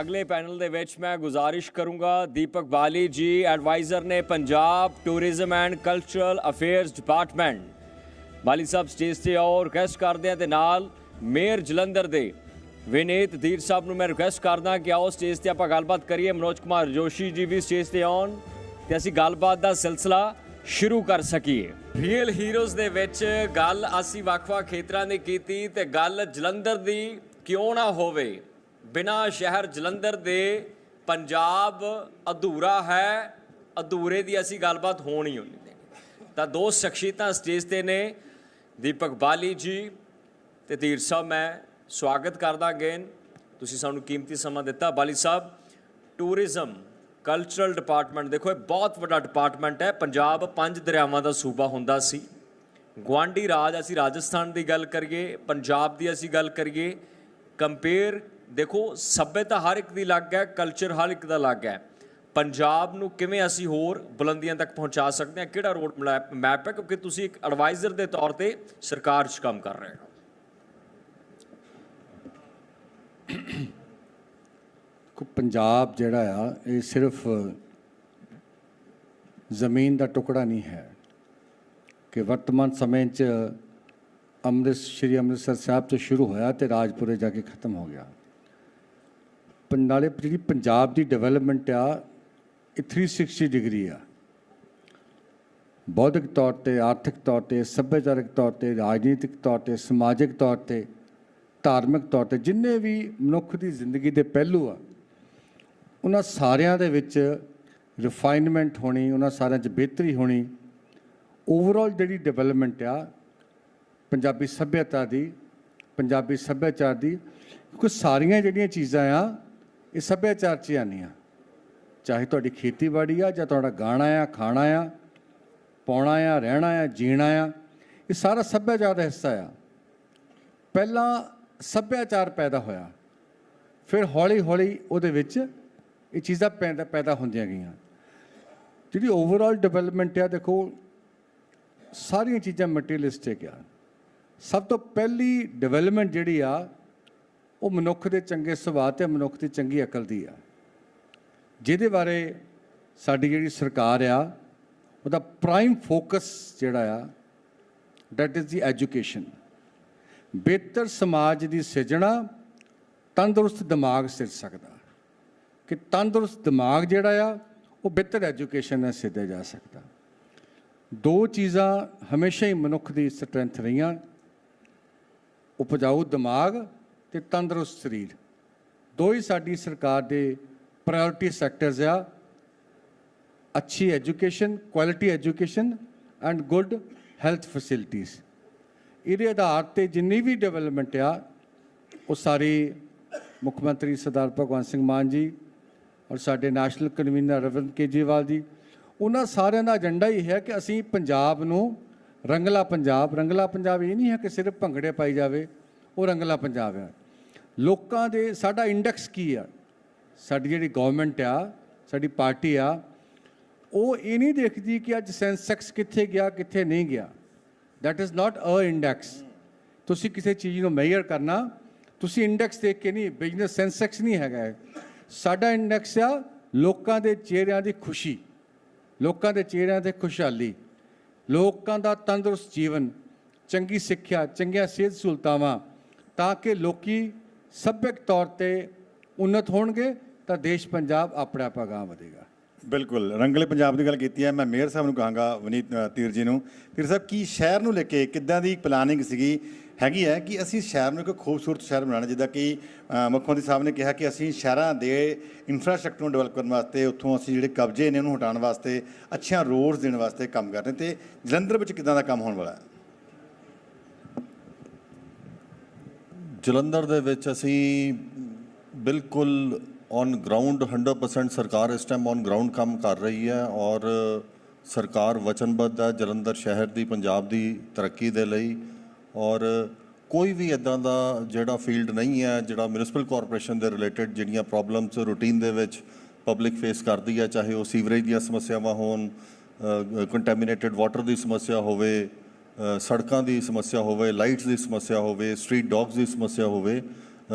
ਅਗਲੇ ਪੈਨਲ ਦੇ ਵਿੱਚ ਮੈਂ ਗੁਜ਼ਾਰਿਸ਼ ਕਰੂੰਗਾ। ਦੀਪਕ ਬਾਲੀ ਜੀ, ਐਡਵਾਈਜ਼ਰ ਨੇ Punjab tourism and cultural affairs department. Bali Sahib stage ਤੇ ਆਓ ਰਿਕਵੈਸਟ ਕਰਦੇ ਆ ਤੇ ਨਾਲ ਮੇਅਰ ਜਲੰਧਰ ਦੇ ਵਿਨੀਤ ਧੀਰ ਸਾਹਿਬ ਨੂੰ ਮੈਂ ਰਿਕਵੈਸਟ ਕਰਦਾ ਕਿ ਆਓ ਸਟੇਜ ਤੇ ਆਪਾਂ ਗੱਲਬਾਤ ਕਰੀਏ। ਮਨੋਜ ਕੁਮਾਰ ਜੋਸ਼ੀ ਜੀ ਵੀ ਸਟੇਜ ਤੇ ਆਉਣ ਤੇ ਅਸੀਂ ਗੱਲਬਾਤ ਦਾ ਸਿਲਸਿਲਾ ਸ਼ੁਰੂ ਕਰ ਸਕੀਏ। ਰੀਅਲ ਹੀਰੋਜ਼ ਦੇ ਵਿੱਚ ਗੱਲ ਅਸੀਂ ਵੱਖ-ਵੱਖ ਖੇਤਰਾਂ ਦੀ ਕੀਤੀ ਤੇ ਗੱਲ ਜਲੰਧਰ ਦੀ ਕਿਉਂ ਨਾ ਹੋਵੇ। ਬਿਨਾ ਸ਼ਹਿਰ ਜਲੰਧਰ ਦੇ ਪੰਜਾਬ ਅਧੂਰਾ ਹੈ, ਅਧੂਰੇ ਦੀ ਅਸੀਂ ਗੱਲਬਾਤ ਹੋਣ ਹੀ ਨਹੀਂ ਤਾਂ ਦੋ ਸ਼ਖਸੀਅਤਾਂ ਸਟੇਜ ਤੇ ਨੇ, ਦੀਪਕ ਬਾਲੀ ਜੀ ਤੇ ਧੀਰ ਸਾਹਿਬ, ਮੈਂ ਸਵਾਗਤ ਕਰਦਾ ਅਗੇਨ ਤੁਸੀਂ ਸਾਨੂੰ ਕੀਮਤੀ ਸਮਾਂ ਦਿੱਤਾ। ਬਾਲੀ ਸਾਹਿਬ, ਟੂਰਿਜ਼ਮ ਕਲਚਰਲ ਡਿਪਾਰਟਮੈਂਟ ਦੇਖੋ ਇਹ ਬਹੁਤ ਵੱਡਾ ਡਿਪਾਰਟਮੈਂਟ ਹੈ। ਪੰਜਾਬ ਪੰਜ ਦਰਿਆਵਾਂ ਦਾ ਸੂਬਾ ਹੁੰਦਾ ਸੀ। ਗਵਾਂਡੀ ਰਾਜ, ਅਸੀਂ ਰਾਜਸਥਾਨ ਦੀ ਗੱਲ ਕਰੀਏ, ਪੰਜਾਬ ਦੀ ਅਸੀਂ ਗੱਲ ਕਰੀਏ ਕੰਪੇਅਰ ਦੇਖੋ, ਸੱਭਿਅਤਾ ਹਰ ਇੱਕ ਦੀ ਅਲੱਗ ਹੈ ਕਲਚਰ ਹਰ ਇੱਕ ਦਾ ਅਲੱਗ ਹੈ। ਪੰਜਾਬ ਨੂੰ ਕਿਵੇਂ ਅਸੀਂ ਹੋਰ ਬੁਲੰਦੀਆਂ ਤੱਕ ਪਹੁੰਚਾ ਸਕਦੇ ਹਾਂ? ਕਿਹੜਾ ਰੋਡ ਮੈਪ ਹੈ? ਕਿਉਂਕਿ ਤੁਸੀਂ ਇੱਕ ਐਡਵਾਈਜ਼ਰ ਦੇ ਤੌਰ ਤੇ ਸਰਕਾਰ 'ਚ ਕੰਮ ਕਰ ਰਹੇ ਹੋ। ਕੋ ਪੰਜਾਬ ਜਿਹੜਾ ਆ, ਇਹ ਸਿਰਫ ਜ਼ਮੀਨ ਦਾ ਟੁਕੜਾ ਨਹੀਂ ਹੈ ਕਿ ਵਰਤਮਾਨ ਸਮੇਂ 'ਚ ਅੰਮ੍ਰਿਤ ਸ਼੍ਰੀ ਅੰਮ੍ਰਿਤਸਰ ਸਾਹਿਬ ਤੋਂ ਸ਼ੁਰੂ ਹੋਇਆ ਤੇ ਰਾਜਪੁਰੇ ਜਾ ਕੇ ਖਤਮ ਹੋ ਗਿਆ। ਨਾਲੇ ਜਿਹੜੀ ਪੰਜਾਬ ਦੀ ਡਿਵੈਲਪਮੈਂਟ ਆ, ਇਹ 360 ਡਿਗਰੀ ਆ। ਬੌਧਿਕ ਤੌਰ ਤੇ, ਆਰਥਿਕ ਤੌਰ ਤੇ, ਸੱਭਿਆਚਾਰਕ ਤੌਰ ਤੇ, ਰਾਜਨੀਤਿਕ ਤੌਰ ਤੇ, ਸਮਾਜਿਕ ਤੌਰ ਤੇ, ਧਾਰਮਿਕ ਤੌਰ ਤੇ, ਜਿੰਨੇ ਵੀ ਮਨੁੱਖ ਦੀ ਜ਼ਿੰਦਗੀ ਦੇ ਪਹਿਲੂ ਆ, ਉਹਨਾਂ ਸਾਰਿਆਂ ਦੇ ਵਿੱਚ ਰਿਫਾਈਨਮੈਂਟ ਹੋਣੀ, ਉਹਨਾਂ ਸਾਰਿਆਂ 'ਚ ਬਿਹਤਰੀ ਹੋਣੀ ਓਵਰਆਲ ਜਿਹੜੀ ਡਿਵੈਲਪਮੈਂਟ ਆ, ਪੰਜਾਬੀ ਸੱਭਿਅਤਾ ਦੀ, ਪੰਜਾਬੀ ਸੱਭਿਆਚਾਰ ਦੀ, ਕਿਉਂਕਿ ਸਾਰੀਆਂ ਜਿਹੜੀਆਂ ਚੀਜ਼ਾਂ ਆ ਇਹ ਸੱਭਿਆਚਾਰ 'ਚ ਹੀ ਆਉਂਦੀਆਂ ਚਾਹੇ ਤੁਹਾਡੀ ਖੇਤੀਬਾੜੀ ਆ ਜਾਂ ਤੁਹਾਡਾ ਗਾਣਾ ਆ, ਖਾਣਾ ਆ, ਪਾਉਣਾ ਆ, ਰਹਿਣਾ ਆ, ਜੀਣਾ ਆ, ਇਹ ਸਾਰਾ ਸੱਭਿਆਚਾਰ ਦਾ ਹਿੱਸਾ ਆ। ਪਹਿਲਾਂ ਸੱਭਿਆਚਾਰ ਪੈਦਾ ਹੋਇਆ। ਫਿਰ ਹੌਲੀ ਹੌਲੀ ਉਹਦੇ ਵਿੱਚ ਇਹ ਚੀਜ਼ਾਂ ਪੈਦਾ ਪੈਦਾ ਹੁੰਦੀਆਂ ਗਈਆਂ। ਜਿਹੜੀ ਓਵਰਆਲ ਡਿਵੈਲਪਮੈਂਟ ਆ, ਦੇਖੋ, ਸਾਰੀਆਂ ਚੀਜ਼ਾਂ ਮਟੀਰੀਅਲਿਸਟਿਕ ਆ। ਸਭ ਤੋਂ ਪਹਿਲੀ ਡਿਵੈਲਪਮੈਂਟ ਜਿਹੜੀ ਆ ਉਹ ਮਨੁੱਖ ਦੇ ਚੰਗੇ ਸੁਭਾਅ ਤੇ ਮਨੁੱਖ ਦੀ ਚੰਗੀ ਅਕਲ ਦੀ ਆ। ਜਿਹਦੇ ਬਾਰੇ ਸਾਡੀ ਜਿਹੜੀ ਸਰਕਾਰ ਆ, ਉਹਦਾ ਪ੍ਰਾਈਮ ਫੋਕਸ ਜਿਹੜਾ ਆ ਦੈਟ ਇਜ਼ ਦੀ ਐਜੂਕੇਸ਼ਨ ਬਿਹਤਰ ਸਮਾਜ ਦੀ ਸਿਰਜਣਾ ਤੰਦਰੁਸਤ ਦਿਮਾਗ ਸਿਰ ਸਕਦਾ। ਕਿ ਤੰਦਰੁਸਤ ਦਿਮਾਗ ਜਿਹੜਾ ਆ, ਉਹ ਬਿਹਤਰ ਐਜੂਕੇਸ਼ਨ ਨਾਲ ਸਿੱਧਿਆ ਜਾ ਸਕਦਾ। ਦੋ ਚੀਜ਼ਾਂ ਹਮੇਸ਼ਾ ਹੀ ਮਨੁੱਖ ਦੀ ਸਟਰੈਂਥ ਰਹੀਆਂ। ਉਪਜਾਊ ਦਿਮਾਗ ਤੇ ਤੰਦਰੁਸਤ ਸਰੀਰ। ਦੋ ਹੀ ਸਾਡੀ ਸਰਕਾਰ ਦੇ ਪ੍ਰਾਇੋਰਟੀ ਸੈਕਟਰਸ ਆ। ਅੱਛੀ education quality education and good health facilities ਇਹਦੇ ਆਧਾਰ ਤੇ ਜਿੰਨੀ ਵੀ ਡਿਵੈਲਪਮੈਂਟ ਆ, ਉਹ ਸਾਰੀ ਮੁੱਖ ਮੰਤਰੀ ਸਰਦਾਰ ਭਗਵੰਤ ਸਿੰਘ ਮਾਨ ਜੀ ਔਰ ਸਾਡੇ ਨੈਸ਼ਨਲ ਕਨਵੀਨਰ ਰਵਿੰਦਰ ਕੇਜਰੀਵਾਲ ਜੀ, ਉਹਨਾਂ ਸਾਰਿਆਂ ਦਾ ਏਜੰਡਾ ਹੀ ਹੈ ਕਿ ਅਸੀਂ ਪੰਜਾਬ ਨੂੰ ਰੰਗਲਾ ਪੰਜਾਬ ਰੰਗਲਾ ਪੰਜਾਬ ਇਹ ਨਹੀਂ ਹੈ ਕਿ ਸਿਰਫ ਭੰਗੜੇ ਪਾਈ ਜਾਵੇ, ਉਹ ਰੰਗਲਾ ਪੰਜਾਬ ਹੈ। ਲੋਕਾਂ ਦੇ ਸਾਡਾ ਇੰਡੈਕਸ ਕੀ ਆ? ਸਾਡੀ ਜਿਹੜੀ ਗਵਰਨਮੈਂਟ ਆ, ਸਾਡੀ ਪਾਰਟੀ ਆ, ਉਹ ਇਹ ਨਹੀਂ ਦੇਖਦੀ ਕਿ ਅੱਜ ਸੈਂਸੈਕਸ ਕਿੱਥੇ ਗਿਆ, ਕਿੱਥੇ ਨਹੀਂ ਗਿਆ। That is not a index ਤੁਸੀਂ ਕਿਸੇ ਚੀਜ਼ ਨੂੰ ਮੈਜ਼ਰ ਕਰਨਾ, ਤੁਸੀਂ ਇੰਡੈਕਸ ਦੇਖ ਕੇ ਨਹੀਂ ਬਿਜ਼ਨਸ ਸੈਂਸੈਕਸ ਨਹੀਂ ਹੈਗਾ ਇਹ। ਸਾਡਾ ਇੰਡੈਕਸ ਆ ਲੋਕਾਂ ਦੇ ਚਿਹਰਿਆਂ ਦੀ ਖੁਸ਼ੀ, ਲੋਕਾਂ ਦੇ ਚਿਹਰਿਆਂ ਤੇ ਖੁਸ਼ਹਾਲੀ, ਲੋਕਾਂ ਦਾ ਤੰਦਰੁਸਤ ਜੀਵਨ, ਚੰਗੀ ਸਿੱਖਿਆ, ਚੰਗੀਆਂ ਸਿਹਤ ਸਹੂਲਤਾਵਾਂ, ਤਾਂ ਕਿ ਲੋਕੀ ਸੱਭਿਅਕ ਤੌਰ ਤੇ ਉન્નਤ ਹੋਣਗੇ, ਤਾਂ ਦੇਸ਼ ਪੰਜਾਬ ਆਪਣੇ ਆਪ ਅਗਾਂਹ ਵਧੇਗਾ। ਬਿਲਕੁਲ, ਰੰਗਲੇ ਪੰਜਾਬ ਦੀ ਗੱਲ ਕੀਤੀ ਹੈ, ਮੈਂ ਮੇਅਰ ਸਾਹਿਬ ਨੂੰ ਕਹਾਂਗਾ, ਵਨੀਤ ਤੀਰ ਜੀ ਨੂੰ। ਤੀਰ ਸਾਹਿਬ, ਕੀ ਸ਼ਹਿਰ ਨੂੰ ਲੈ ਕੇ ਕਿੱਦਾਂ ਦੀ ਪਲਾਨਿੰਗ ਸੀਗੀ? ਹੈਗੀ ਹੈ ਕਿ ਅਸੀਂ ਸ਼ਹਿਰ ਨੂੰ ਇੱਕ ਖੂਬਸੂਰਤ ਸ਼ਹਿਰ ਬਣਾਉਣਾ, ਜਿੱਦਾਂ ਕਿ ਮੁੱਖ ਮੰਤਰੀ ਸਾਹਿਬ ਨੇ ਕਿਹਾ ਕਿ ਅਸੀਂ ਸ਼ਹਿਰਾਂ ਦੇ ਇਨਫਰਾਸਟ੍ਰਕਚਰ ਨੂੰ ਡਿਵੈਲਪ ਕਰਨ ਵਾਸਤੇ, ਉੱਥੋਂ ਅਸੀਂ ਜਿਹੜੇ ਕਬਜ਼ੇ ਨੇ ਉਹਨੂੰ ਹਟਾਉਣ ਵਾਸਤੇ, ਅੱਛੀਆਂ ਰੋਡਸ ਦੇਣ ਵਾਸਤੇ ਕੰਮ ਕਰ ਰਹੇ ਤੇ ਜਲੰਧਰ ਵਿੱਚ ਕਿੱਦਾਂ ਦਾ ਕੰਮ ਹੋਣ ਵਾਲਾ ਹੈ? ਜਲੰਧਰ ਦੇ ਵਿੱਚ ਅਸੀਂ ਬਿਲਕੁਲ ਔਨ ਗਰਾਊਂਡ 100% ਸਰਕਾਰ ਇਸ ਟਾਈਮ ਔਨ ਗਰਾਊਂਡ ਕੰਮ ਕਰ ਰਹੀ ਹੈ ਔਰ ਸਰਕਾਰ ਵਚਨਬੱਧ ਹੈ ਜਲੰਧਰ ਸ਼ਹਿਰ ਦੀ, ਪੰਜਾਬ ਦੀ ਤਰੱਕੀ ਦੇ ਲਈ ਔਰ ਕੋਈ ਵੀ ਇਦਾਂ ਦਾ ਜਿਹੜਾ ਫੀਲਡ ਨਹੀਂ ਹੈ, ਜਿਹੜਾ ਮਿਊਨਿਸਪਲ ਕਾਰਪੋਰੇਸ਼ਨ ਦੇ ਰਿਲੇਟਡ ਜਿਹੜੀਆਂ ਪ੍ਰੋਬਲਮਸ ਰੂਟੀਨ ਦੇ ਵਿੱਚ ਪਬਲਿਕ ਫੇਸ ਕਰਦੀ ਹੈ, ਚਾਹੇ ਉਹ ਸੀਵਰੇਜ ਦੀਆਂ ਸਮੱਸਿਆਵਾਂ ਹੋਣ ਕੰਟੈਮੀਨੇਟਿਡ ਵਾਟਰ ਦੀ ਸਮੱਸਿਆ ਹੋਵੇ ਸੜਕਾਂ ਦੀ ਸਮੱਸਿਆ ਹੋਵੇ, ਲਾਈਟਸ ਦੀ ਸਮੱਸਿਆ ਹੋਵੇ, ਸਟਰੀਟ ਡੌਗਸ ਦੀ ਸਮੱਸਿਆ ਹੋਵੇ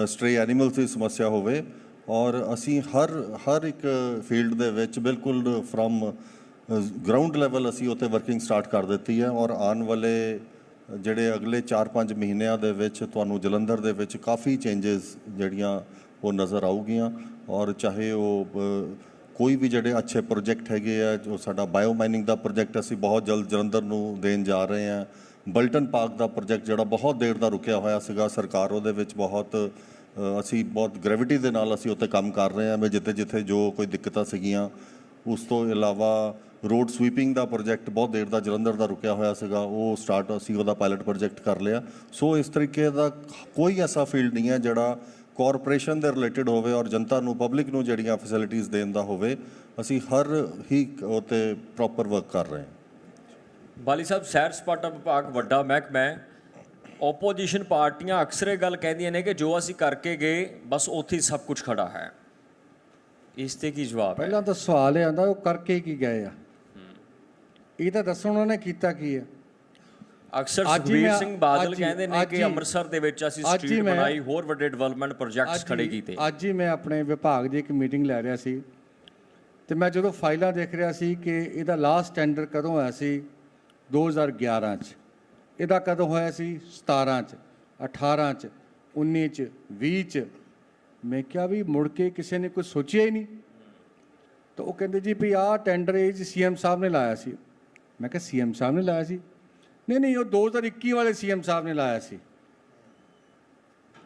ਸਟ੍ਰੇ ਐਨੀਮਲਸ ਦੀ ਸਮੱਸਿਆ ਹੋਵੇ, ਔਰ ਅਸੀਂ ਹਰ ਹਰ ਇੱਕ ਫੀਲਡ ਦੇ ਵਿੱਚ ਬਿਲਕੁਲ ਫਰਮ ਗਰਾਊਂਡ ਲੈਵਲ ਅਸੀਂ ਉੱਤੇ ਵਰਕਿੰਗ ਸਟਾਰਟ ਕਰ ਦਿੱਤੀ ਹੈ, ਔਰ ਆਉਣ ਵਾਲੇ, ਜਿਹੜੇ ਅਗਲੇ 4-5 ਮਹੀਨਿਆਂ ਦੇ ਵਿੱਚ ਤੁਹਾਨੂੰ ਜਲੰਧਰ ਦੇ ਵਿੱਚ ਕਾਫੀ ਚੇਂਜਸ ਜਿਹੜੀਆਂ ਉਹ ਨਜ਼ਰ ਆਊਗੀਆਂ ਔਰ ਚਾਹੇ ਉਹ ਕੋਈ ਵੀ ਜਿਹੜੇ ਅੱਛੇ ਪ੍ਰੋਜੈਕਟ ਹੈਗੇ ਆ, ਜੋ ਸਾਡਾ ਬਾਇਓ ਮਾਈਨਿੰਗ ਦਾ ਪ੍ਰੋਜੈਕਟ ਅਸੀਂ ਬਹੁਤ ਜਲਦ ਜਲੰਧਰ ਨੂੰ ਦੇਣ ਜਾ ਰਹੇ ਹਾਂ। ਬਲਟਨ ਪਾਰਕ ਦਾ ਪ੍ਰੋਜੈਕਟ ਜਿਹੜਾ ਬਹੁਤ ਦੇਰ ਦਾ ਰੁਕਿਆ ਹੋਇਆ ਸੀਗਾ, ਸਰਕਾਰ ਉਹਦੇ ਵਿੱਚ ਬਹੁਤ ਅਸੀਂ ਬਹੁਤ ਗ੍ਰੈਵਿਟੀ ਦੇ ਨਾਲ ਅਸੀਂ ਉੱਤੇ ਕੰਮ ਕਰ ਰਹੇ ਹਾਂ। ਮੈਂ ਜਿੱਥੇ ਜਿੱਥੇ ਜੋ ਕੋਈ ਦਿੱਕਤਾਂ ਸੀਗੀਆਂ, ਉਸ ਤੋਂ ਇਲਾਵਾ ਰੋਡ ਸਵੀਪਿੰਗ ਦਾ ਪ੍ਰੋਜੈਕਟ ਬਹੁਤ ਦੇਰ ਦਾ ਜਲੰਧਰ ਦਾ ਰੁਕਿਆ ਹੋਇਆ ਸੀਗਾ। ਉਹ ਸਟਾਰਟ ਅਸੀਂ ਉਹਦਾ ਪਾਇਲਟ ਪ੍ਰੋਜੈਕਟ ਕਰ ਲਿਆ। ਸੋ ਇਸ ਤਰੀਕੇ ਦਾ ਕੋਈ ਐਸਾ ਫੀਲਡ ਨਹੀਂ ਹੈ ਜਿਹੜਾ ਕਾਰਪੋਰੇਸ਼ਨ ਦੇ ਰਿਲੇਟਡ ਹੋਵੇ ਔਰ ਜਨਤਾ ਨੂੰ ਪਬਲਿਕ ਨੂੰ ਜਿਹੜੀਆਂ ਫੈਸਿਲਿਟੀਆਂ ਦੇਣ ਦਾ ਹੋਵੇ ਅਸੀਂ ਹਰ ਹੀ ਉਤੇ ਪ੍ਰੋਪਰ ਵਰਕ ਕਰ ਰਹੇ ਹਾਂ। ਬਾਲੀ ਸਾਹਿਬ ਸੈਰ ਸਪਾਟਾ ਵਿਭਾਗ ਵੱਡਾ ਮਹਿਕਮਾ ਹੈ। ਆਪੋਜੀਸ਼ਨ ਪਾਰਟੀਆਂ ਅਕਸਰ ਇਹ ਗੱਲ ਕਹਿੰਦੀਆਂ ਨੇ ਕਿ ਜੋ ਅਸੀਂ ਕਰਕੇ ਗਏ ਬਸ ਉੱਥੇ ਹੀ ਸਭ ਕੁਝ ਖੜਾ ਹੈ। ਇਸ ਤੇ ਕੀ ਜਵਾਬ ਹੈ? ਪਹਿਲਾਂ ਤਾਂ ਸਵਾਲ ਇਹ ਆਂਦਾ ਉਹ ਕਰਕੇ ਕੀ ਗਏ ਆ? ਇਹ ਤਾਂ ਦੱਸੋ ਉਹਨਾਂ ਨੇ ਕੀਤਾ ਕੀ ਹੈ ਅਕਸਰ ਸੁਖਬੀਰ ਸਿੰਘ ਬਾਦਲ ਕਹਿੰਦੇ ਨੇ ਕਿ ਅੰਮ੍ਰਿਤਸਰ ਦੇ ਵਿੱਚ ਅਸੀਂ ਸਟਰੀਟ ਬਣਾਈ ਹੋਰ ਵੱਡੇ ਡਿਵੈਲਪਮੈਂਟ ਪ੍ਰੋਜੈਕਟਸ ਖੜੇ ਕੀਤੇ। ਅੱਜ ਹੀ ਮੈਂ ਆਪਣੇ ਵਿਭਾਗ ਦੀ ਇੱਕ ਮੀਟਿੰਗ ਲੈ ਰਿਹਾ ਸੀ ਤੇ ਮੈਂ ਜਦੋਂ ਫਾਈਲਾਂ ਦੇਖ ਰਿਹਾ ਸੀ ਕਿ ਇਹਦਾ ਲਾਸਟ ਟੈਂਡਰ ਕਦੋਂ ਹੋਇਆ ਸੀ? 2011 ਚ। ਇਹਦਾ ਕਦੋਂ ਹੋਇਆ ਸੀ? 17 ਚ 18 ਚ 19 ਚ 20 ਚ। ਮੈਂ ਕਿਹਾ ਵੀ ਮੁੜ ਕੇ ਕਿਸੇ ਨੇ ਕੁਝ ਸੋਚਿਆ ਹੀ ਨਹੀਂ। ਤਾਂ ਉਹ ਕਹਿੰਦੇ ਜੀ ਵੀ ਆਹ ਟੈਂਡਰ ਇਹ ਜੀ ਸੀਐਮ ਸਾਹਿਬ ਨੇ ਲਾਇਆ ਸੀ। ਮੈਂ ਕਿਹਾ ਸੀਐਮ ਸਾਹਿਬ ਨੇ ਲਾਇਆ ਸੀ? ਨਹੀਂ ਨਹੀਂ, ਉਹ 2021 ਵਾਲੇ ਸੀਐਮ ਸਾਹਿਬ ਨੇ ਲਾਇਆ ਸੀ।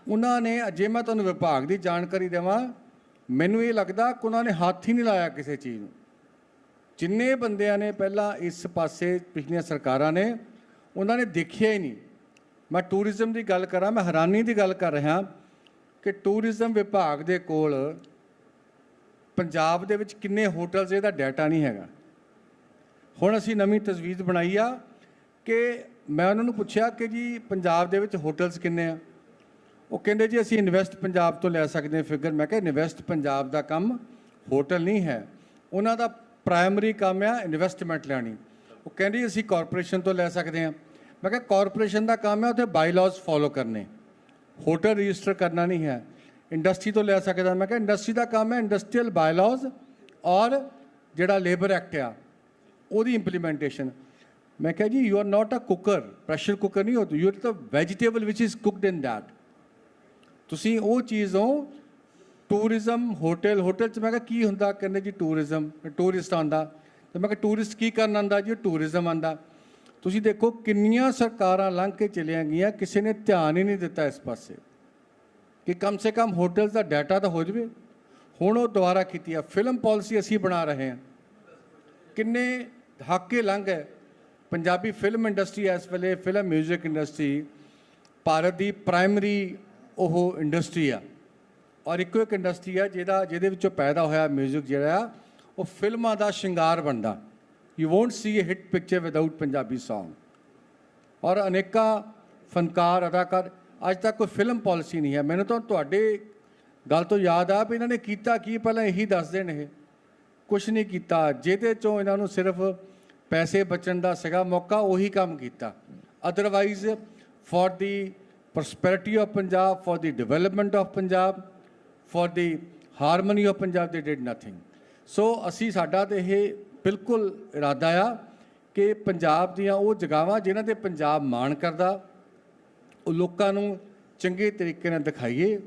ਉਹਨਾਂ ਨੇ ਜੇ ਮੈਂ ਤੁਹਾਨੂੰ ਵਿਭਾਗ ਦੀ ਜਾਣਕਾਰੀ ਦੇਵਾਂ, ਮੈਨੂੰ ਇਹ ਲੱਗਦਾ ਕਿ ਉਹਨਾਂ ਨੇ ਹੱਥ ਹੀ ਨਹੀਂ ਲਾਇਆ ਕਿਸੇ ਚੀਜ਼ ਨੂੰ। ਜਿੰਨੇ ਬੰਦਿਆਂ ਨੇ ਪਹਿਲਾਂ ਇਸ ਪਾਸੇ ਪਿਛਲੀਆਂ ਸਰਕਾਰਾਂ ਨੇ, ਉਹਨਾਂ ਨੇ ਦੇਖਿਆ ਹੀ ਨਹੀਂ। ਮੈਂ ਟੂਰਿਜ਼ਮ ਦੀ ਗੱਲ ਕਰਾਂ, ਮੈਂ ਹੈਰਾਨੀ ਦੀ ਗੱਲ ਕਰ ਰਿਹਾ ਕਿ ਟੂਰਿਜ਼ਮ ਵਿਭਾਗ ਦੇ ਕੋਲ ਪੰਜਾਬ ਦੇ ਵਿੱਚ ਕਿੰਨੇ ਹੋਟਲਸ, ਇਹਦਾ ਡਾਟਾ ਨਹੀਂ ਹੈਗਾ। ਹੁਣ ਅਸੀਂ ਨਵੀਂ ਤਜਵੀਜ਼ ਬਣਾਈ ਆ ਕਿ ਮੈਂ ਉਹਨਾਂ ਨੂੰ ਪੁੱਛਿਆ ਕਿ ਜੀ ਪੰਜਾਬ ਦੇ ਵਿੱਚ ਹੋਟਲਸ ਕਿੰਨੇ ਆ? ਉਹ ਕਹਿੰਦੇ ਜੀ ਅਸੀਂ ਇਨਵੈਸਟ ਪੰਜਾਬ ਤੋਂ ਲੈ ਸਕਦੇ ਹਾਂ ਫਿਗਰ ਮੈਂ ਕਿਹਾ ਇਨਵੈਸਟ ਪੰਜਾਬ ਦਾ ਕੰਮ ਹੋਟਲ ਨਹੀਂ ਹੈ। ਉਹਨਾਂ ਦਾ ਪ੍ਰਾਇਮਰੀ ਕੰਮ ਆ ਇਨਵੈਸਟਮੈਂਟ ਲੈਣੀ। ਉਹ ਕਹਿੰਦੇ ਜੀ ਅਸੀਂ ਕਾਰਪੋਰੇਸ਼ਨ ਤੋਂ ਲੈ ਸਕਦੇ ਹਾਂ। ਮੈਂ ਕਿਹਾ ਕਾਰਪੋਰੇਸ਼ਨ ਦਾ ਕੰਮ ਹੈ ਉਹਦੇ ਬਾਈਲਾਜ਼ ਫੋਲੋ ਕਰਨੇ। ਹੋਟਲ ਰਜਿਸਟਰ ਕਰਨਾ ਨਹੀਂ ਹੈ। ਇੰਡਸਟਰੀ ਤੋਂ ਲੈ ਸਕਦਾ। ਮੈਂ ਕਿਹਾ ਇੰਡਸਟਰੀ ਦਾ ਕੰਮ ਹੈ ਇੰਡਸਟਰੀਅਲ ਬਾਇਲਾਜ਼ ਔਰ ਜਿਹੜਾ ਲੇਬਰ ਐਕਟ ਆ, ਉਹਦੀ ਇੰਪਲੀਮੈਂਟੇਸ਼ਨ ਮੈਂ ਕਿਹਾ ਜੀ you are not a cooker pressure cooker ਨਹੀਂ ਹੋ you are the vegetable which is cooked in that ਤੁਸੀਂ ਉਹ ਚੀਜ਼ ਹੋ ਟੂਰਿਜ਼ਮ ਹੋਟਲ ਹੋਟਲ ਚ ਮੈਂ ਕਿਹਾ ਕੀ ਹੁੰਦਾ? ਕਹਿੰਦੇ ਜੀ ਟੂਰਿਜ਼ਮ ਟੂਰਿਸਟ ਆਂਦਾ ਤੇ ਮੈਂ ਕਿਹਾ ਟੂਰਿਸਟ ਕੀ ਕਰਨ ਆਂਦਾ ਜੀ? ਟੂਰਿਜ਼ਮ ਆਂਦਾ ਤੁਸੀਂ ਦੇਖੋ ਕਿੰਨੀਆਂ ਸਰਕਾਰਾਂ ਲੰਘ ਕੇ ਚਲੀਆਂ ਗਈਆਂ, ਕਿਸੇ ਨੇ ਧਿਆਨ ਹੀ ਨਹੀਂ ਦਿੱਤਾ ਇਸ ਪਾਸੇ। ਕਿ ਕਮ ਸੇ ਕਮ ਹੋਟਲਸ ਦਾ ਡਾਟਾ ਤਾਂ ਹੋ ਜਵੇ। ਹੁਣ ਉਹ ਦੁਬਾਰਾ ਕੀਤੀ ਆ। ਫਿਲਮ ਪਾਲਿਸੀ ਅਸੀਂ ਬਣਾ ਰਹੇ ਹਾਂ। ਕਿੰਨੇ ਹਾਕੇ ਲੰਘ ਹੈ ਪੰਜਾਬੀ ਫਿਲਮ ਇੰਡਸਟਰੀ ਇਸ ਵੇਲੇ ਫਿਲਮ 뮤직 ਇੰਡਸਟਰੀ ਭਾਰਤ ਦੀ ਪ੍ਰਾਇਮਰੀ ਉਹ ਇੰਡਸਟਰੀ ਆ ਔਰ ਇੱਕੋ ਇੱਕ ਇੰਡਸਟਰੀ ਆ ਜਿਹਦਾ ਜਿਹਦੇ ਵਿੱਚੋਂ ਪੈਦਾ ਹੋਇਆ 뮤직 ਜਿਹੜਾ ਆ ਉਹ ਫਿਲਮਾਂ ਦਾ ਸ਼ਿੰਗਾਰ ਬਣਦਾ you won't see a hit picture without Punjabi Song ਔਰ ਅਨੇਕਾਂ ਫਨਕਾਰ ਅਦਾਕਾਰ ਅੱਜ ਤੱਕ ਕੋਈ ਫਿਲਮ ਪਾਲਿਸੀ ਨਹੀਂ ਹੈ ਮੈਨੂੰ ਤਾਂ ਤੁਹਾਡੇ ਗੱਲ ਤੋਂ ਯਾਦ ਆ ਵੀ ਇਹਨਾਂ ਨੇ ਕੀਤਾ ਕੀ ਪਹਿਲਾਂ ਇਹੀ ਦੱਸ ਦੇਣ ਇਹ ਕੁਝ ਨਹੀਂ ਕੀਤਾ ਜਿਹਦੇ ਚੋਂ ਇਹਨਾਂ ਨੂੰ ਸਿਰਫ ਪੈਸੇ ਬਚਣ ਦਾ ਸੀਗਾ, ਮੌਕਾ ਉਹੀ ਕੰਮ ਕੀਤਾ। Otherwise for the prosperity of Punjab for the development of Punjab for the harmony of Punjab they did nothing ਸੋ ਅਸੀਂ ਸਾਡਾ ਤੇ ਇਹ ਬਿਲਕੁਲ ਇਰਾਦਾ ਆ ਕਿ ਪੰਜਾਬ ਦੀਆਂ ਉਹ ਜਗਾਵਾਂ ਜਿਨ੍ਹਾਂ ਤੇ ਪੰਜਾਬ ਮਾਣ ਕਰਦਾ, ਉਹ ਲੋਕਾਂ ਨੂੰ ਚੰਗੇ ਤਰੀਕੇ ਨਾਲ ਦਿਖਾਈਏ।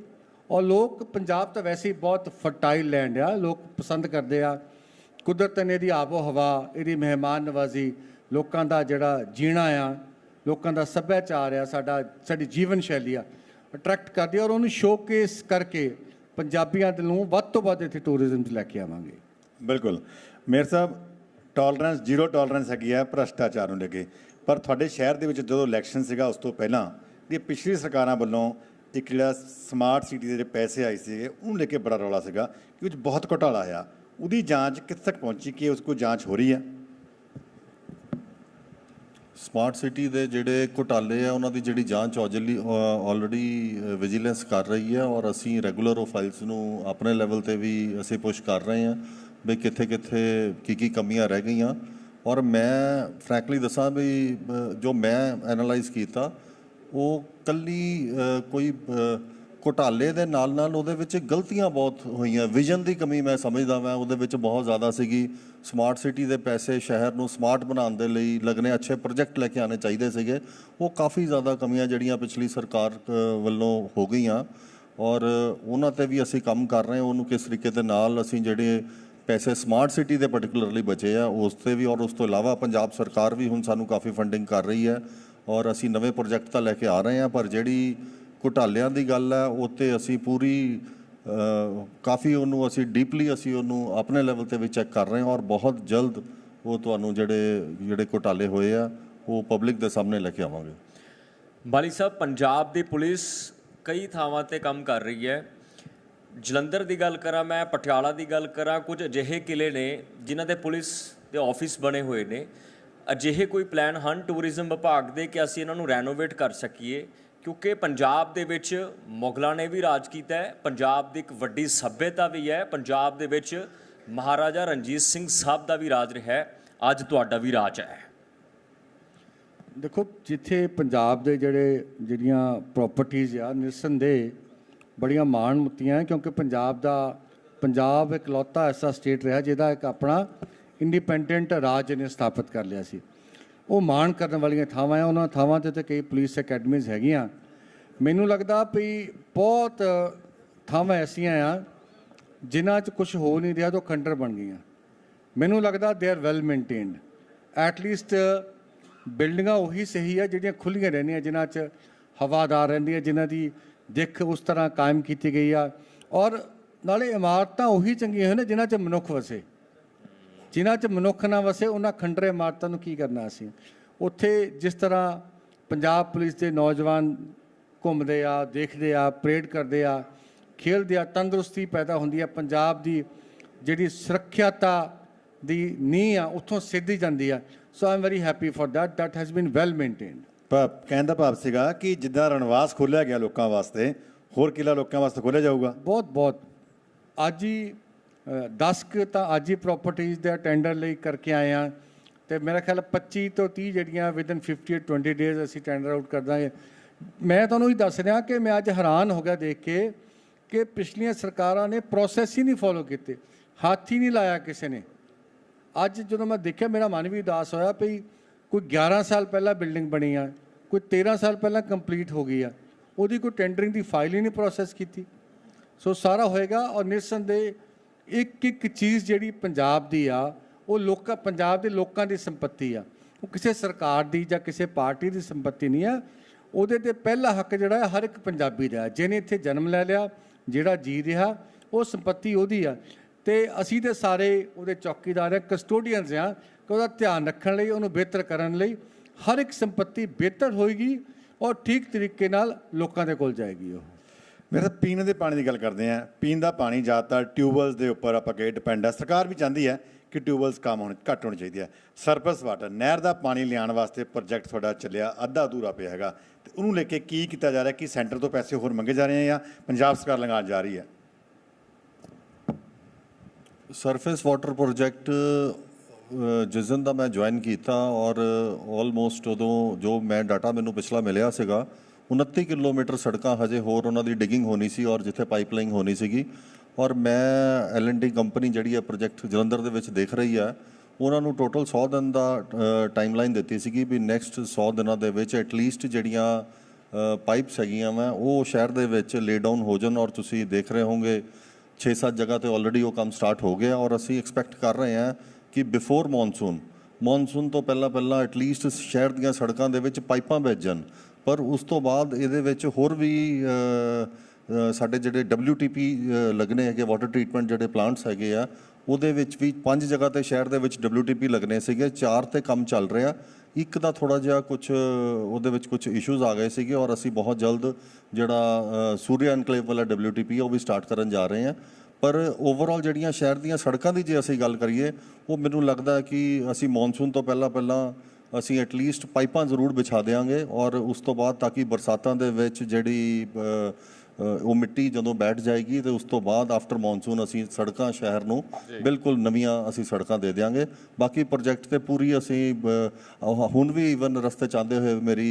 ਔਰ ਲੋਕ, ਪੰਜਾਬ ਤਾਂ ਵੈਸੇ ਹੀ ਬਹੁਤ ਫਰਟਾਈਲ ਲੈਂਡ ਆ, ਲੋਕ ਪਸੰਦ ਕਰਦੇ ਆ। ਕੁਦਰਤ ਨੇ ਇਹਦੀ ਆਬੋ ਹਵਾ ਇਹਦੀ ਮਹਿਮਾਨ ਨਵਾਜ਼ੀ, ਲੋਕਾਂ ਦਾ ਜਿਹੜਾ ਜੀਣਾ ਆ, ਲੋਕਾਂ ਦਾ ਸੱਭਿਆਚਾਰ ਆ, ਸਾਡਾ, ਸਾਡੀ ਜੀਵਨ ਸ਼ੈਲੀ ਆ ਅਟਰੈਕਟ ਕਰਦੀ ਆ ਔਰ ਉਹਨੂੰ ਸ਼ੋਕੇਸ ਕਰਕੇ ਪੰਜਾਬੀਆਂ ਦੇ ਨੂੰ ਵੱਧ ਤੋਂ ਵੱਧ ਇੱਥੇ ਟੂਰਿਜ਼ਮ 'ਚ ਲੈ ਕੇ ਆਵਾਂਗੇ। ਬਿਲਕੁਲ। ਮੇਰ ਸਾਹਿਬ ਟੋਲਰੈਂਸ ਜ਼ੀਰੋ ਟੋਲਰੈਂਸ ਹੈਗੀ ਆ ਭ੍ਰਸ਼ਟਾਚਾਰ ਨੂੰ ਲੈ ਕੇ। ਪਰ ਤੁਹਾਡੇ ਸ਼ਹਿਰ ਦੇ ਵਿੱਚ ਜਦੋਂ ਇਲੈਕਸ਼ਨ ਸੀਗਾ, ਉਸ ਤੋਂ ਪਹਿਲਾਂ ਦੀ ਪਿਛਲੀ ਸਰਕਾਰਾਂ ਵੱਲੋਂ ਇੱਕ ਜਿਹੜਾ ਸਮਾਰਟ ਸਿਟੀ ਦੇ ਜਿਹੜੇ ਪੈਸੇ ਆਏ ਸੀਗੇ, ਉਹਨੂੰ ਲੈ ਕੇ ਬੜਾ ਰੌਲਾ ਸੀਗਾ ਕਿ ਉਹ 'ਚ ਬਹੁਤ ਘੁਟਾਲਾ ਆਇਆ ਉਹਦੀ ਜਾਂਚ ਕਿੱਥੇ ਤੱਕ ਪਹੁੰਚੀ ਕਿ ਉਸ ਕੋ ਜਾਂਚ ਹੋ ਰਹੀ ਹੈ? ਸਮਾਰਟ ਸਿਟੀ ਦੇ ਜਿਹੜੇ ਘੁਟਾਲੇ ਆ, ਉਹਨਾਂ ਦੀ ਜਿਹੜੀ ਜਾਂਚ ਆਲਰੇਡੀ ਵਿਜੀਲੈਂਸ ਕਰ ਰਹੀ ਹੈ ਔਰ ਅਸੀਂ ਰੈਗੂਲਰ ਉਹ ਫਾਈਲਸ ਨੂੰ ਆਪਣੇ ਲੈਵਲ ਤੇ ਵੀ ਅਸੀਂ ਪੁਸ਼ ਕਰ ਰਹੇ ਹਾਂ ਵੀ ਕਿੱਥੇ ਕਿੱਥੇ ਕੀ ਕੀ ਕਮੀਆਂ ਰਹਿ ਗਈਆਂ। ਔਰ ਮੈਂ ਫ੍ਰੈਂਕਲੀ ਦੱਸਾਂ ਵੀ ਜੋ ਮੈਂ ਐਨਾਲਾਈਜ਼ ਕੀਤਾ, ਉਹ ਕੱਲੀ ਕੋਈ ਘੁਟਾਲੇ ਦੇ ਨਾਲ ਨਾਲ ਉਹਦੇ ਵਿੱਚ ਗਲਤੀਆਂ ਬਹੁਤ ਹੋਈਆਂ। ਵਿਜ਼ਨ ਦੀ ਕਮੀ ਮੈਂ ਸਮਝਦਾ ਮੈਂ ਉਹਦੇ ਵਿੱਚ ਬਹੁਤ ਜ਼ਿਆਦਾ ਸੀਗੀ। ਸਮਾਰਟ ਸਿਟੀ ਦੇ ਪੈਸੇ ਸ਼ਹਿਰ ਨੂੰ ਸਮਾਰਟ ਬਣਾਉਣ ਦੇ ਲਈ ਲੱਗਣੇ ਅੱਛੇ ਪ੍ਰੋਜੈਕਟ ਲੈ ਕੇ ਆਣੇ ਚਾਹੀਦੇ ਸੀਗੇ। ਉਹ ਕਾਫੀ ਜ਼ਿਆਦਾ ਕਮੀਆਂ ਜਿਹੜੀਆਂ ਪਿਛਲੀ ਸਰਕਾਰ ਵੱਲੋਂ ਹੋ ਗਈਆਂ। ਔਰ ਉਹਨਾਂ ਤੇ ਵੀ ਅਸੀਂ ਕੰਮ ਕਰ ਰਹੇ ਹਾਂ। ਉਹਨੂੰ ਕਿਸ ਤਰੀਕੇ ਦੇ ਨਾਲ ਅਸੀਂ ਜਿਹੜੇ ਪੈਸੇ ਸਮਾਰਟ ਸਿਟੀ ਦੇ ਪਾਰਟਿਕੂਲਰਲੀ ਬਚੇ ਆ, ਉਸ ਤੇ ਵੀ ਔਰ ਉਸ ਤੋਂ ਇਲਾਵਾ ਪੰਜਾਬ ਸਰਕਾਰ ਵੀ ਹੁਣ ਸਾਨੂੰ ਕਾਫੀ ਫੰਡਿੰਗ ਕਰ ਰਹੀ ਹੈ। ਔਰ ਅਸੀਂ ਨਵੇਂ ਪ੍ਰੋਜੈਕਟ ਤਾਂ ਲੈ ਕੇ ਆ ਰਹੇ ਹਾਂ, ਪਰ ਜਿਹੜੀ ਘੁਟਾਲਿਆਂ ਦੀ ਗੱਲ ਹੈ ਉਹ ਤੇ ਅਸੀਂ ਪੂਰੀ ਕਾਫੀ ਉਹਨੂੰ ਅਸੀਂ ਡੀਪਲੀ ਅਸੀਂ ਉਹਨੂੰ ਆਪਣੇ ਲੈਵਲ ਤੇ ਵੀ ਚੈੱਕ ਕਰ ਰਹੇ ਹਾਂ ਔਰ ਬਹੁਤ ਜਲਦ ਉਹ ਤੁਹਾਨੂੰ ਜਿਹੜੇ ਜਿਹੜੇ ਘੁਟਾਲੇ ਹੋਏ ਆ, ਉਹ ਪਬਲਿਕ ਦੇ ਸਾਹਮਣੇ ਲੈ ਕੇ ਆਵਾਂਗੇ। ਬਾਲੀ ਸਾਹਿਬ, ਪੰਜਾਬ ਦੀ ਪੁਲਿਸ ਕਈ ਥਾਵਾਂ ਤੇ ਕੰਮ ਕਰ ਰਹੀ ਹੈ। ਜਲੰਧਰ ਦੀ ਗੱਲ ਕਰਾਂ ਮੈਂ, ਪਟਿਆਲਾ ਦੀ ਗੱਲ ਕਰਾਂ, ਕੁਝ ਅਜਿਹੇ ਕਿਲੇ ਨੇ ਜਿਨ੍ਹਾਂ ਦੇ ਪੁਲਿਸ ਦੇ ਆਫਿਸ ਬਣੇ ਹੋਏ ਨੇ। ਅਜਿਹੇ ਕੋਈ ਪਲਾਨ ਹਨ ਟੂਰਿਜ਼ਮ ਵਿਭਾਗ ਦੇ ਕਿ ਅਸੀਂ ਇਹਨਾਂ ਨੂੰ ਰੈਨੋਵੇਟ ਕਰ ਸਕੀਏ? ਕਿਉਂਕਿ ਪੰਜਾਬ ਦੇ ਵਿੱਚ ਮੁਗਲਾਂ ਨੇ ਵੀ ਰਾਜ ਕੀਤਾ ਹੈ, ਪੰਜਾਬ ਦੀ ਇੱਕ ਵੱਡੀ ਸੱਭਿਅਤਾ ਵੀ ਹੈ, ਪੰਜਾਬ ਦੇ ਵਿੱਚ ਮਹਾਰਾਜਾ ਰਣਜੀਤ ਸਿੰਘ ਸਾਹਿਬ ਦਾ ਵੀ ਰਾਜ ਰਿਹਾ ਹੈ, ਅੱਜ ਤੁਹਾਡਾ ਵੀ ਰਾਜ ਹੈ। ਦੇਖੋ, ਜਿੱਥੇ ਪੰਜਾਬ ਦੇ ਜਿਹੜੇ, ਜਿਹੜੀਆਂ ਪ੍ਰਾਪਰਟੀਆਂ ਆ ਨਿਰਸੰਦੇਹ ਬੜੀਆਂ ਮਾਣ ਮੁੱਤੀਆਂ ਕਿਉਂਕਿ ਪੰਜਾਬ ਦਾ, ਪੰਜਾਬ ਇਕਲੌਤਾ ਐਸਾ ਸਟੇਟ ਰਿਹਾ ਜਿਹਦਾ ਇੱਕ ਆਪਣਾ ਇੰਡੀਪੈਂਡੈਂਟ ਰਾਜ ਨੇ ਸਥਾਪਿਤ ਕਰ ਲਿਆ ਸੀ। ਉਹ ਮਾਣ ਕਰਨ ਵਾਲੀਆਂ ਥਾਵਾਂ ਆ, ਉਹਨਾਂ ਥਾਵਾਂ ਤੇ ਤੇ ਕਈ ਪੁਲਿਸ ਅਕੈਡਮੀਜ਼ ਹੈਗੀਆਂ। ਮੈਨੂੰ ਲੱਗਦਾ ਵੀ ਬਹੁਤ ਥਾਵਾਂ ਐਸੀਆਂ ਆ, ਜਿਨ੍ਹਾਂ 'ਚ ਕੁਝ ਹੋ ਨਹੀਂ ਰਿਹਾ ਤਾਂ ਖੰਡਰ ਬਣ ਗਈਆਂ। ਮੈਨੂੰ ਲੱਗਦਾ they are well maintained at least ਬਿਲਡਿੰਗਾਂ ਉਹੀ ਸਹੀ ਆ, ਜਿਹੜੀਆਂ ਖੁੱਲੀਆਂ ਰਹਿੰਦੀਆਂ, ਜਿਨ੍ਹਾਂ 'ਚ ਹਵਾਦਾਰ ਰਹਿੰਦੀਆਂ, ਜਿਨ੍ਹਾਂ ਦੀ ਦਿੱਖ ਉਸ ਤਰ੍ਹਾਂ ਕਾਇਮ ਕੀਤੀ ਗਈ ਆ। ਔਰ ਨਾਲੇ ਇਮਾਰਤਾਂ ਉਹੀ ਚੰਗੀਆਂ ਹਨ, ਜਿਨ੍ਹਾਂ 'ਚ ਮਨੁੱਖ ਵਸੇ। ਜਿਨ੍ਹਾਂ 'ਚ ਮਨੁੱਖ ਨਾ ਵਸੇ ਉਹਨਾਂ ਖੰਡਰੇ ਇਮਾਰਤਾਂ ਨੂੰ ਕੀ ਕਰਨਾ ਅਸੀਂ? ਉੱਥੇ ਜਿਸ ਤਰ੍ਹਾਂ ਪੰਜਾਬ ਪੁਲਿਸ ਦੇ ਨੌਜਵਾਨ ਘੁੰਮਦੇ ਆ ਦੇਖਦੇ ਆ ਪਰੇਡ ਕਰਦੇ ਆ ਖੇਡਦੇ ਆ ਤੰਦਰੁਸਤੀ ਪੈਦਾ ਹੁੰਦੀ ਆ ਪੰਜਾਬ ਦੀ ਜਿਹੜੀ ਸੁਰੱਖਿਆਤਾ ਦੀ ਨੀਂਹ ਆ ਉੱਥੋਂ ਸਿੱਧੀ ਜਾਂਦੀ ਆ। So I am very happy for that. That has been well maintained. ਭਾਵ ਕਹਿਣ ਦਾ ਭਾਵ ਸੀਗਾ ਕਿ ਜਿੱਦਾਂ ਰਣਵਾਸ ਖੋਲਿਆ ਗਿਆ ਲੋਕਾਂ ਵਾਸਤੇ ਹੋਰ ਕਿਲਾ ਲੋਕਾਂ ਵਾਸਤੇ ਖੋਲਿਆ ਜਾਊਗਾ? ਬਹੁਤ ਬਹੁਤ। ਅੱਜ ਹੀ 10 ਕੁ ਤਾਂ ਅੱਜ ਹੀ ਪ੍ਰਾਪਰਟੀਆਂ ਦਾ ਟੈਂਡਰ ਲਈ ਕਰਕੇ ਆਏ ਆ ਤੇ ਮੇਰਾ ਖਿਆਲ 25 ਤੋਂ 30 ਜਿਹੜੀਆਂ ਵਿਦਨ 50 or 20 ਡੇਜ਼ ਅਸੀਂ ਟੈਂਡਰ ਆਊਟ ਕਰ ਦਾਂਗੇ। ਮੈਂ ਤੁਹਾਨੂੰ ਇਹ ਦੱਸ ਰਿਹਾ ਕਿ ਮੈਂ ਅੱਜ ਹੈਰਾਨ ਹੋ ਗਿਆ ਦੇਖ ਕੇ ਕਿ ਪਿਛਲੀਆਂ ਸਰਕਾਰਾਂ ਨੇ ਪ੍ਰੋਸੈਸ ਹੀ ਨਹੀਂ ਫੋਲੋ ਕੀਤੇ, ਹੱਥ ਹੀ ਨਹੀਂ ਲਾਇਆ ਕਿਸੇ ਨੇ। ਅੱਜ ਜਦੋਂ ਮੈਂ ਦੇਖਿਆ ਮੇਰਾ ਮਨ ਵੀ ਉਦਾਸ ਹੋਇਆ ਵੀ ਕੋਈ 11 ਸਾਲ ਪਹਿਲਾਂ ਬਿਲਡਿੰਗ ਬਣੀ ਆ, ਕੋਈ 13 ਸਾਲ ਪਹਿਲਾਂ ਕੰਪਲੀਟ ਹੋ ਗਈ ਆ, ਉਹਦੀ ਕੋਈ ਟੈਂਡਰਿੰਗ ਦੀ ਫਾਈਲ ਹੀ ਨਹੀਂ ਪ੍ਰੋਸੈਸ ਕੀਤੀ। ਸੋ ਸਾਰਾ ਹੋਏਗਾ ਔਰ ਨਿਰਸੰਦੇਹ ਇੱਕ ਇੱਕ ਚੀਜ਼ ਜਿਹੜੀ ਪੰਜਾਬ ਦੀ ਆ, ਉਹ ਲੋਕਾਂ, ਪੰਜਾਬ ਦੇ ਲੋਕਾਂ ਦੀ ਸੰਪਤੀ ਆ। ਉਹ ਕਿਸੇ ਸਰਕਾਰ ਦੀ ਜਾਂ ਕਿਸੇ ਪਾਰਟੀ ਦੀ ਸੰਪਤੀ ਨਹੀਂ ਆ। ਉਹਦੇ ਤੇ ਪਹਿਲਾ ਹੱਕ ਜਿਹੜਾ ਹਰ ਇੱਕ ਪੰਜਾਬੀ ਦਾ ਜਿਹਨੇ ਇੱਥੇ ਜਨਮ ਲੈ ਲਿਆ, ਜਿਹੜਾ ਜੀ ਰਿਹਾ, ਉਹ ਸੰਪਤੀ ਉਹਦੀ ਆ। ਤੇ ਅਸੀਂ ਤੇ ਸਾਰੇ ਉਹਦੇ ਚੌਕੀਦਾਰ ਆ ਕਸਟੋਡੀਅਨਸ ਆ। ਕਿ ਉਹਦਾ ਧਿਆਨ ਰੱਖਣ ਲਈ, ਉਹਨੂੰ ਬਿਹਤਰ ਕਰਨ ਲਈ ਹਰ ਇੱਕ ਸੰਪਤੀ ਬਿਹਤਰ ਹੋਏਗੀ ਔਰ ਠੀਕ ਤਰੀਕੇ ਨਾਲ ਲੋਕਾਂ ਦੇ ਕੋਲ ਜਾਏਗੀ ਉਹ। ਮੇਰੇ ਪੀਣ ਦੇ ਪਾਣੀ ਦੀ ਗੱਲ ਕਰਦੇ ਆ ਪੀਣ ਦਾ ਪਾਣੀ ਜ਼ਿਆਦਾਤਰ ਟਿਊਬਵੈਲਸ ਦੇ ਉੱਪਰ ਆਪਾਂ ਕਹੇ ਡਿਪੈਂਡ ਹੈ ਸਰਕਾਰ ਵੀ ਚਾਹੁੰਦੀ ਹੈ ਕਿ ਟਿਊਬਵੈਲਸ ਕੰਮ ਹੋਣ, ਘੱਟ ਹੋਣੇ ਚਾਹੀਦੇ ਆ ਸਰਪਲਸ ਵਾਟਰ ਨਹਿਰ ਦਾ ਪਾਣੀ ਲਿਆਉਣ ਵਾਸਤੇ ਪ੍ਰੋਜੈਕਟ ਤੁਹਾਡਾ ਚੱਲਿਆ, ਅੱਧਾ ਅਧੂਰਾ ਪਿਆ ਹੈਗਾ। ਤੇ ਉਹਨੂੰ ਲੈ ਕੇ ਕੀ ਕੀਤਾ ਜਾ ਰਿਹਾ ਕਿ ਸੈਂਟਰ ਤੋਂ ਪੈਸੇ ਹੋਰ ਮੰਗੇ ਜਾ ਰਹੇ ਆ ਜਾਂ ਪੰਜਾਬ ਸਰਕਾਰ ਲੰਘਾਉਣ ਜਾ ਰਹੀ ਹੈ? ਸਰਫੇਸ ਵਾਟਰ ਪ੍ਰੋਜੈਕਟ ਜਿਸ ਦਿਨ ਦਾ ਮੈਂ ਜੁਆਇਨ ਕੀਤਾ ਔਰ ਆਲਮੋਸਟ ਉਦੋਂ ਜੋ ਮੈਂ ਡਾਟਾ ਮੈਨੂੰ ਪਿਛਲਾ ਮਿਲਿਆ ਸੀਗਾ 29 ਕਿਲੋਮੀਟਰ ਸੜਕਾਂ ਹਜੇ ਹੋਰ ਉਹਨਾਂ ਦੀ ਡਿਗਿੰਗ ਹੋਣੀ ਸੀ ਔਰ ਜਿੱਥੇ ਪਾਈਪਲਾਈਨ ਹੋਣੀ ਸੀਗੀ। ਔਰ ਮੈਂ ਐਲਐਨਡੀ ਕੰਪਨੀ ਜਿਹੜੀ ਹੈ ਪ੍ਰੋਜੈਕਟ ਜਲੰਧਰ ਦੇ ਵਿੱਚ ਦੇਖ ਰਹੀ ਹੈ, ਉਹਨਾਂ ਨੂੰ ਟੋਟਲ 100 ਦਿਨ ਦਾ ਟਾਈਮਲਾਈਨ ਦਿੱਤੀ ਸੀਗੀ ਵੀ ਨੈਕਸਟ 100 ਦਿਨਾਂ ਦੇ ਵਿੱਚ ਐਟਲੀਸਟ ਜਿਹੜੀਆਂ ਪਾਈਪਸ ਹੈਗੀਆਂ ਵਾ, ਉਹ ਸ਼ਹਿਰ ਦੇ ਵਿੱਚ ਲੇ ਡਾਊਨ ਹੋ ਜਾਣ ਔਰ ਤੁਸੀਂ ਦੇਖ ਰਹੇ ਹੋਵੋਗੇ 6-7 ਜਗ੍ਹਾ ਤੇ ਆਲਰੇਡੀ ਉਹ ਕੰਮ ਸਟਾਰਟ ਹੋ ਗਿਆ ਔਰ ਅਸੀਂ ਐਕਸਪੈਕਟ ਕਰ ਰਹੇ ਹਾਂ ਕਿ ਬਿਫੋਰ ਮੌਨਸੂਨ ਮੌਨਸੂਨ ਤੋਂ ਪਹਿਲਾਂ ਪਹਿਲਾਂ ਐਟਲੀਸਟ ਸ਼ਹਿਰ ਦੀਆਂ ਸੜਕਾਂ ਦੇ ਵਿੱਚ ਪਾਈਪਾਂ ਵੱਜਣ ਪਰ ਉਸ ਤੋਂ ਬਾਅਦ ਇਹਦੇ ਵਿੱਚ ਹੋਰ ਵੀ ਸਾਡੇ ਜਿਹੜੇ WTP ਅ, ਲੱਗਣੇ ਹੈਗੇ ਵਾਟਰ ਟ੍ਰੀਟਮੈਂਟ ਜਿਹੜੇ ਪਲਾਂਟਸ ਹੈਗੇ ਆ ਉਹਦੇ ਵਿੱਚ ਵੀ ਪੰਜ ਜਗ੍ਹਾ ਤੇ ਸ਼ਹਿਰ ਦੇ ਵਿੱਚ WTP ਲੱਗਣੇ ਸੀਗੇ ਚਾਰ ਤੇ ਕੰਮ ਚੱਲ ਰਿਹਾ। ਇੱਕ ਦਾ ਥੋੜਾ ਜਿਹਾ ਕੁਝ ਉਹਦੇ ਵਿੱਚ ਕੁਝ ਇਸ਼ੂਜ਼ ਆ ਗਏ ਸੀਗੇ ਔਰ ਅਸੀਂ ਬਹੁਤ ਜਲਦ ਜਿਹੜਾ ਸੂਰਿਆ ਐਨਕਲੇਵ ਵਾਲਾ WTP ਆ ਉਹ ਵੀ ਸਟਾਰਟ ਕਰਨ ਜਾ ਰਹੇ ਹਾਂ। ਪਰ ਓਵਰਆਲ ਜਿਹੜੀਆਂ ਸ਼ਹਿਰ ਦੀਆਂ ਸੜਕਾਂ ਦੀ ਜੇ ਅਸੀਂ ਗੱਲ ਕਰੀਏ ਉਹ ਮੈਨੂੰ ਲੱਗਦਾ ਕਿ ਅਸੀਂ ਮੌਨਸੂਨ ਤੋਂ ਪਹਿਲਾਂ ਪਹਿਲਾਂ ਅਸੀਂ ਐਟਲੀਸਟ ਪਾਈਪਾਂ ਜ਼ਰੂਰ ਵਿਛਾ ਦੇਵਾਂਗੇ ਔਰ ਉਸ ਤੋਂ ਬਾਅਦ ਤਾਂ ਕਿ ਬਰਸਾਤਾਂ ਦੇ ਵਿੱਚ ਜਿਹੜੀ ਉਹ ਮਿੱਟੀ ਜਦੋਂ ਬੈਠ ਜਾਏਗੀ ਤੇ ਉਸ ਤੋਂ ਬਾਅਦ ਆਫਟਰ ਮੌਨਸੂਨ ਅਸੀਂ ਸੜਕਾਂ ਸ਼ਹਿਰ ਨੂੰ ਬਿਲਕੁਲ ਨਵੀਆਂ ਅਸੀਂ ਸੜਕਾਂ ਦੇ ਦੇਵਾਂਗੇ ਬਾਕੀ ਪ੍ਰੋਜੈਕਟ ਤੇ ਪੂਰੀ ਅਸੀਂ ਹੁਣ ਵੀ ਇਵਨ ਰਸਤੇ ਚਾਹੁੰਦੇ ਹੋਏ ਮੇਰੀ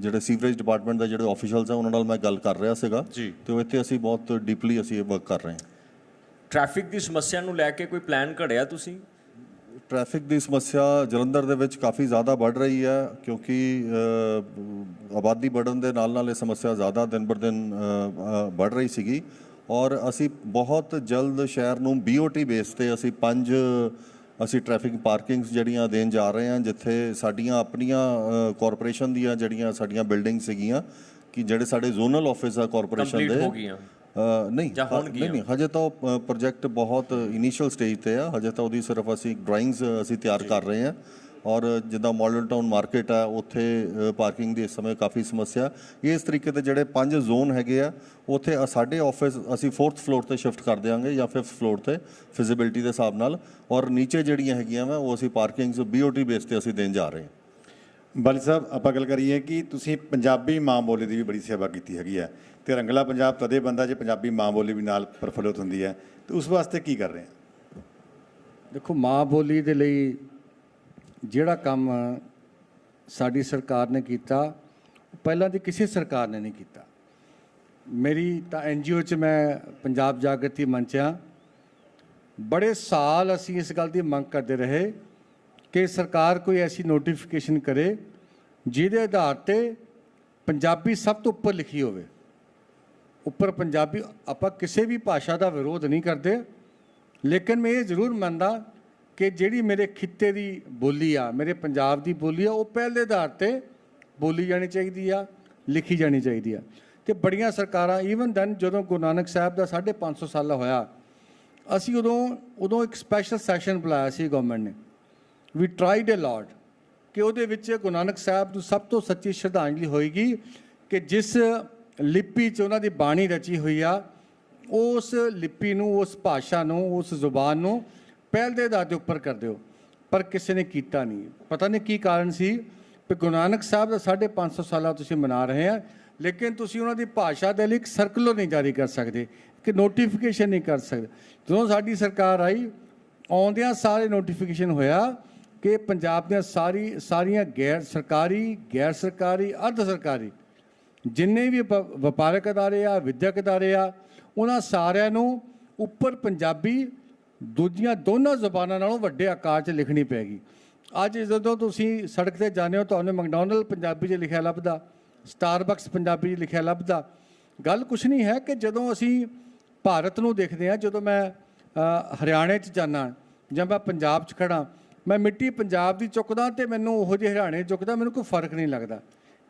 ਜਿਹੜੇ ਸੀਵਰੇਜ ਡਿਪਾਰਟਮੈਂਟ ਦੇ ਜਿਹੜੇ ਆਫੀਸ਼ੀਅਲਸ ਆ ਉਹਨਾਂ ਨਾਲ ਮੈਂ ਗੱਲ ਕਰ ਰਿਹਾ ਸੀਗਾ। ਤੇ ਉਹ ਇੱਥੇ ਅਸੀਂ ਬਹੁਤ ਡੀਪਲੀ ਅਸੀਂ ਇਹ ਵਰਕ ਕਰ ਰਹੇ ਹਾਂ। ਟ੍ਰੈਫਿਕ ਦੀ ਸਮੱਸਿਆ ਨੂੰ ਲੈ ਕੇ ਕੋਈ ਪਲਾਨ ਘੜਿਆ ਤੁਸੀਂ? ਟ੍ਰੈਫਿਕ ਦੀ ਸਮੱਸਿਆ ਜਲੰਧਰ ਦੇ ਵਿੱਚ ਕਾਫੀ ਜ਼ਿਆਦਾ ਵੱਧ ਰਹੀ ਹੈ ਕਿਉਂਕਿ ਆਬਾਦੀ ਵਧਣ ਦੇ ਨਾਲ ਨਾਲ ਇਹ ਸਮੱਸਿਆ ਜ਼ਿਆਦਾ ਦਿਨ ਬਰ ਦਿਨ ਵੱਧ ਰਹੀ ਸੀਗੀ। ਔਰ ਅਸੀਂ ਬਹੁਤ ਜਲਦ ਸ਼ਹਿਰ ਨੂੰ BOT ਬੇਸ ਤੇ ਅਸੀਂ ਪੰਜ ਅਸੀਂ ਟ੍ਰੈਫਿਕ ਪਾਰਕਿੰਗਸ ਜਿਹੜੀਆਂ ਦੇਣ ਜਾ ਰਹੇ ਹਾਂ ਜਿੱਥੇ ਸਾਡੀਆਂ ਆਪਣੀਆਂ ਕਾਰਪੋਰੇਸ਼ਨ ਦੀਆਂ ਜਿਹੜੀਆਂ ਸਾਡੀਆਂ ਬਿਲਡਿੰਗ ਸੀਗੀਆਂ ਕਿ ਜਿਹੜੇ ਸਾਡੇ ਜ਼ੋਨਲ ਆਫਿਸ ਆ ਕਾਰਪੋਰੇਸ਼ਨ ਦੇ ਨਹੀਂ ਜਾਂ ਅ, ਹੋਣਗੀਆਂ? ਨਹੀਂ ਨਹੀਂ ਹਜੇ ਤਾਂ ਉਹ ਪ੍ਰੋਜੈਕਟ ਬਹੁਤ ਇਨੀਸ਼ੀਅਲ ਸਟੇਜ ਤੇ ਆ। ਹਜੇ ਤਾਂ ਉਹਦੀ ਸਿਰਫ ਅਸੀਂ ਡਰਾਇੰਗਸ ਅਸੀਂ ਤਿਆਰ ਕਰ ਰਹੇ ਹਾਂ। ਔਰ ਜਿੱਦਾਂ ਮਾਡਲ ਟਾਊਨ ਮਾਰਕੀਟ ਆ ਉੱਥੇ ਪਾਰਕਿੰਗ ਦੀ ਇਸ ਸਮੇਂ ਕਾਫੀ ਸਮੱਸਿਆ। ਇਸ ਤਰੀਕੇ ਦੇ ਜਿਹੜੇ ਪੰਜ ਜ਼ੋਨ ਹੈਗੇ ਆ ਉੱਥੇ ਸਾਡੇ ਆਫਿਸ ਅਸੀਂ 4th ਫਲੋਰ ਤੇ ਸ਼ਿਫਟ ਕਰ ਦਿਆਂਗੇ ਜਾਂ 5th ਫਲੋਰ ਤੇ ਫਿਜ਼ੀਬਿਲਟੀ ਦੇ ਹਿਸਾਬ ਨਾਲ। ਔਰ ਨੀਚੇ ਜਿਹੜੀਆਂ ਹੈਗੀਆਂ ਵਾ ਉਹ ਅਸੀਂ ਪਾਰਕਿੰਗਸ BOT ਬੇਸ ਤੇ ਅਸੀਂ ਦੇਣ ਜਾ ਰਹੇ ਹਾਂ। ਬਾਲੀ ਸਾਹਿਬ ਆਪਾਂ ਗੱਲ ਕਰੀਏ ਕਿ ਤੁਸੀਂ ਪੰਜਾਬੀ ਮਾਂ ਬੋਲੀ ਦੀ ਵੀ ਬੜੀ ਸੇਵਾ ਕੀਤੀ ਹੈਗੀ ਹੈ ਤੇ ਰੰਗਲਾ ਪੰਜਾਬ ਤਦੇ ਬੰਦਾ ਜੇ ਪੰਜਾਬੀ ਮਾਂ ਬੋਲੀ ਵੀ ਨਾਲ ਪ੍ਰਫੁੱਲਿਤ ਹੁੰਦੀ ਹੈ। ਤੇ ਉਸ ਵਾਸਤੇ ਕੀ ਕਰ ਰਹੇ ਆ? ਦੇਖੋ, ਮਾਂ ਬੋਲੀ ਦੇ ਲਈ ਜਿਹੜਾ ਕੰਮ ਸਾਡੀ ਸਰਕਾਰ ਨੇ ਕੀਤਾ ਪਹਿਲਾਂ ਦੀ ਕਿਸੇ ਸਰਕਾਰ ਨੇ ਨਹੀਂ ਕੀਤਾ। ਮੇਰੀ ਤਾਂ ਐਨਜੀਓ 'ਚ ਮੈਂ ਪੰਜਾਬ ਜਾਗਰਤੀ ਮੰਚ ਆ। ਬੜੇ ਸਾਲ ਅਸੀਂ ਇਸ ਗੱਲ ਦੀ ਮੰਗ ਕਰਦੇ ਰਹੇ ਕਿ ਸਰਕਾਰ ਕੋਈ ਐਸੀ ਨੋਟੀਫਿਕੇਸ਼ਨ ਕਰੇ ਜਿਹਦੇ ਆਧਾਰ ਤੇ ਪੰਜਾਬੀ ਸਭ ਤੋਂ ਉੱਪਰ ਲਿਖੀ ਹੋਵੇ। ਉੱਪਰ ਪੰਜਾਬੀ ਆਪਾਂ ਕਿਸੇ ਵੀ ਭਾਸ਼ਾ ਦਾ ਵਿਰੋਧ ਨਹੀਂ ਕਰਦੇ। ਲੇਕਿਨ ਮੈਂ ਇਹ ਜ਼ਰੂਰ ਮੰਨਦਾ ਕਿ ਜਿਹੜੀ ਮੇਰੇ ਖਿੱਤੇ ਦੀ ਬੋਲੀ ਆ, ਮੇਰੇ ਪੰਜਾਬ ਦੀ ਬੋਲੀ ਆ, ਉਹ ਪਹਿਲੇ ਆਧਾਰ ਤੇ ਬੋਲੀ ਜਾਣੀ ਚਾਹੀਦੀ ਆ, ਲਿਖੀ ਜਾਣੀ ਚਾਹੀਦੀ ਆ। ਤੇ ਬੜੀਆਂ ਸਰਕਾਰਾਂ ਈਵਨ ਦੈਨ ਜਦੋਂ ਗੁਰੂ ਨਾਨਕ ਸਾਹਿਬ ਦਾ 550 ਸਾਲਾ ਹੋਇਆ, ਅਸੀਂ ਉਦੋਂ ਉਦੋਂ ਇੱਕ ਸਪੈਸ਼ਲ ਸੈਸ਼ਨ ਬੁਲਾਇਆ ਸੀ ਗਵਰਨਮੈਂਟ ਨੇ। ਵੀ ਟਰਾਈਡ ਅ ਲਾਟ ਕਿ ਉਹਦੇ ਵਿੱਚ ਗੁਰੂ ਨਾਨਕ ਸਾਹਿਬ ਨੂੰ ਸਭ ਤੋਂ ਸੱਚੀ ਸ਼ਰਧਾਂਜਲੀ ਹੋਏਗੀ ਕਿ ਜਿਸ ਲਿਪੀ 'ਚ ਉਹਨਾਂ ਦੀ ਬਾਣੀ ਰਚੀ ਹੋਈ ਆ, ਉਸ ਲਿਪੀ ਨੂੰ, ਉਸ ਭਾਸ਼ਾ ਨੂੰ, ਉਸ ਜ਼ੁਬਾਨ ਨੂੰ ਪਹਿਲ ਦੇ ਆਧਾਰ ਦੇ ਉੱਪਰ ਕਰ ਦਿਓ, ਪਰ ਕਿਸੇ ਨੇ ਕੀਤਾ ਨਹੀਂ। ਪਤਾ ਨਹੀਂ ਕੀ ਕਾਰਨ ਸੀ ਕਿ ਗੁਰੂ ਨਾਨਕ ਸਾਹਿਬ ਦਾ 550 ਸਾਲਾ ਤੁਸੀਂ ਮਨਾ ਰਹੇ ਆ, ਲੇਕਿਨ ਤੁਸੀਂ ਉਹਨਾਂ ਦੀ ਭਾਸ਼ਾ ਦੇ ਲਈ ਇੱਕ ਸਰਕੂਲਰ ਨਹੀਂ ਜਾਰੀ ਕਰ ਸਕਦੇ ਕਿ ਨੋਟੀਫਿਕੇਸ਼ਨ ਨਹੀਂ ਕਰ ਸਕਦੇ। ਜਦੋਂ ਸਾਡੀ ਸਰਕਾਰ ਆਈ, ਆਉਂਦਿਆਂ ਸਾਰੇ ਨੋਟੀਫਿਕੇਸ਼ਨ ਹੋਇਆ ਕਿ ਪੰਜਾਬ ਦੀਆਂ ਸਾਰੀ, ਸਾਰੀਆਂ ਗੈਰ ਸਰਕਾਰੀ ਗੈਰ ਸਰਕਾਰੀ, ਅਰਧ ਸਰਕਾਰੀ ਜਿੰਨੇ ਵੀ ਵਪ- ਵਪਾਰਕ ਅਦਾਰੇ ਆ, ਵਿਦਿਅਕ ਅਦਾਰੇ ਆ, ਉਹਨਾਂ ਸਾਰਿਆਂ ਨੂੰ ਉੱਪਰ ਪੰਜਾਬੀ ਦੂਜੀਆਂ ਦੋਨਾਂ ਜ਼ੁਬਾਨਾਂ ਨਾਲੋਂ ਵੱਡੇ ਆਕਾਰ 'ਚ ਲਿਖਣੀ ਪੈਗੀ ਅੱਜ ਜਦੋਂ ਤੁਸੀਂ ਸੜਕ ਤੇ ਜਾਂਦੇ ਹੋ, ਤੁਹਾਨੂੰ ਮੈਕਡੋਨਲਡ ਪੰਜਾਬੀ 'ਚ ਲਿਖਿਆ ਲੱਭਦਾ ਸਟਾਰਬਕਸ ਪੰਜਾਬੀ 'ਚ ਲਿਖਿਆ ਲੱਭਦਾ। ਗੱਲ ਕੁਛ ਨਹੀਂ ਹੈ ਕਿ ਜਦੋਂ ਅਸੀਂ ਭਾਰਤ ਨੂੰ ਦੇਖਦੇ ਹਾਂ, ਜਦੋਂ ਮੈਂ ਹਰਿਆਣੇ 'ਚ ਜਾਣਾ ਜਾਂ ਮੈਂ ਪੰਜਾਬ 'ਚ ਖੜਾ ਮੈਂ ਮਿੱਟੀ ਪੰਜਾਬ ਦੀ ਚੁੱਕਦਾ ਤੇ ਮੈਨੂੰ ਉਹੋ ਜਿਹੇ ਹਰਿਆਣੇ 'ਚ ਚੁੱਕਦਾ, ਮੈਨੂੰ ਕੋਈ ਫ਼ਰਕ ਨਹੀਂ ਲੱਗਦਾ।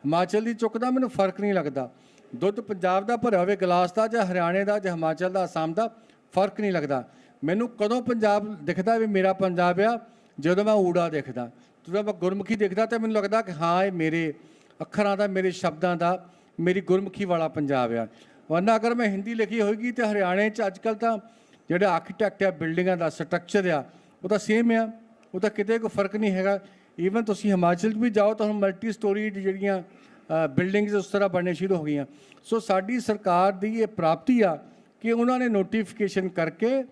ਹਿਮਾਚਲ ਦੀ ਚੁੱਕਦਾ ਮੈਨੂੰ ਫ਼ਰਕ ਨਹੀਂ ਲੱਗਦਾ। ਦੁੱਧ ਪੰਜਾਬ ਦਾ ਭਰਿਆ ਹੋਵੇ ਗਲਾਸ ਦਾ ਜਾਂ ਹਰਿਆਣੇ ਦਾ ਜਾਂ ਹਿਮਾਚਲ ਦਾ, ਆਸਾਮ ਦਾ ਫ਼ਰਕ ਨਹੀਂ ਲੱਗਦਾ। ਮੈਨੂੰ ਕਦੋਂ ਪੰਜਾਬ ਦਿਖਦਾ ਵੀ ਮੇਰਾ ਪੰਜਾਬ ਆ, ਜਦੋਂ ਮੈਂ ਊੜਾ ਦੇਖਦਾ। ਜਦੋਂ ਮੈਂ ਗੁਰਮੁਖੀ ਦੇਖਦਾ ਤਾਂ ਮੈਨੂੰ ਲੱਗਦਾ ਕਿ ਹਾਂ, ਇਹ ਮੇਰੇ ਅੱਖਰਾਂ ਦਾ, ਮੇਰੇ ਸ਼ਬਦਾਂ ਦਾ, ਮੇਰੀ ਗੁਰਮੁਖੀ ਵਾਲਾ ਪੰਜਾਬ ਆ। ਵਰਨਾ ਅਗਰ ਮੈਂ ਹਿੰਦੀ ਲਿਖੀ ਹੋਏਗੀ ਤੇ ਹਰਿਆਣੇ 'ਚ ਅੱਜਕੱਲ ਤਾਂ ਜਿਹੜੇ ਆਰਕੀਟੈਕਟ ਆ ਬਿਲਡਿੰਗਾਂ ਦਾ ਸਟਰਕਚਰ ਆ, ਉਹ ਤਾਂ ਸੇਮ ਆ। ਉਹ ਤਾਂ ਕਿਤੇ ਕੋਈ ਫ਼ਰਕ ਨਹੀਂ ਹੈਗਾ। ਈਵਨ ਤੁਸੀਂ ਹਿਮਾਚਲ 'ਚ ਵੀ ਜਾਓ ਤਾਂ ਹੁਣ ਮਲਟੀ ਸਟੋਰੀ ਜਿਹੜੀਆਂ ਬਿਲਡਿੰਗਸ ਉਸ ਤਰ੍ਹਾਂ ਬਣਨੇ ਸ਼ੁਰੂ ਹੋ ਗਈਆਂ। ਸੋ ਸਾਡੀ ਸਰਕਾਰ ਦੀ ਇਹ ਪ੍ਰਾਪਤੀ ਆ ਕਿ ਉਹਨਾਂ ਨੇ ਨੋਟੀਫਿਕੇਸ਼ਨ ਕਰਕੇ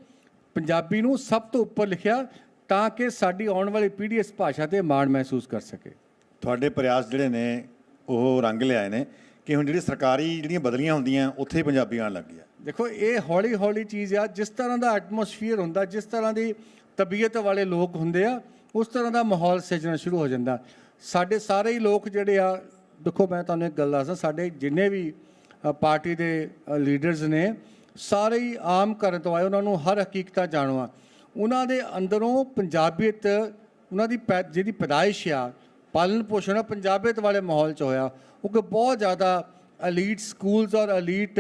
ਪੰਜਾਬੀ ਨੂੰ ਸਭ ਤੋਂ ਉੱਪਰ ਲਿਖਿਆ ਤਾਂ ਕਿ ਸਾਡੀ ਆਉਣ ਵਾਲੀ ਪੀੜ੍ਹੀ ਇਸ ਭਾਸ਼ਾ ਤੇ ਮਾਣ ਮਹਿਸੂਸ ਕਰ ਸਕੇ। ਤੁਹਾਡੇ ਪ੍ਰਯਾਸ ਜਿਹੜੇ ਨੇ ਉਹ ਰੰਗ ਲਿਆਏ ਨੇ ਕਿ ਹੁਣ ਜਿਹੜੀ ਸਰਕਾਰੀ ਜਿਹੜੀਆਂ ਬਦਲੀਆਂ ਹੁੰਦੀਆਂ ਉੱਥੇ ਪੰਜਾਬੀ ਆਉਣ ਲੱਗ ਗਈ ਆ ਦੇਖੋ ਇਹ ਹੌਲੀ ਹੌਲੀ ਚੀਜ਼ ਆ ਜਿਸ ਤਰ੍ਹਾਂ ਦਾ ਐਟਮੋਸਫੀਅਰ ਹੁੰਦਾ ਜਿਸ ਤਰ੍ਹਾਂ ਦੀ ਤਬੀਅਤ ਵਾਲੇ ਲੋਕ ਹੁੰਦੇ ਆ ਉਸ ਤਰ੍ਹਾਂ ਦਾ ਮਾਹੌਲ ਸਿਰਜਣਾ ਸ਼ੁਰੂ ਹੋ ਜਾਂਦਾ। ਸਾਡੇ ਸਾਰੇ ਹੀ ਲੋਕ ਜਿਹੜੇ ਆ, ਦੇਖੋ ਮੈਂ ਤੁਹਾਨੂੰ ਇੱਕ ਗੱਲ ਦੱਸਦਾ, ਸਾਡੇ ਜਿੰਨੇ ਵੀ ਪਾਰਟੀ ਦੇ ਲੀਡਰਸ ਨੇ, ਸਾਰੇ ਹੀ ਆਮ ਘਰਾਂ ਤੋਂ ਆਏ, ਉਹਨਾਂ ਨੂੰ ਹਰ ਹਕੀਕਤਾਂ ਜਾਣੋ ਆ। ਉਹਨਾਂ ਦੇ ਅੰਦਰੋਂ ਪੰਜਾਬੀਅਤ, ਉਹਨਾਂ ਦੀ ਪੈ- ਜਿਹੜੀ ਪੈਦਾਇਸ਼ ਆ, ਪਾਲਣ ਪੋਸ਼ਣ ਆ, ਪੰਜਾਬੀਅਤ ਵਾਲੇ ਮਾਹੌਲ 'ਚ ਹੋਇਆ। ਉਹ ਕਿ ਬਹੁਤ ਜ਼ਿਆਦਾ ਅਲੀਟ ਸਕੂਲਸ ਔਰ ਅਲੀਟ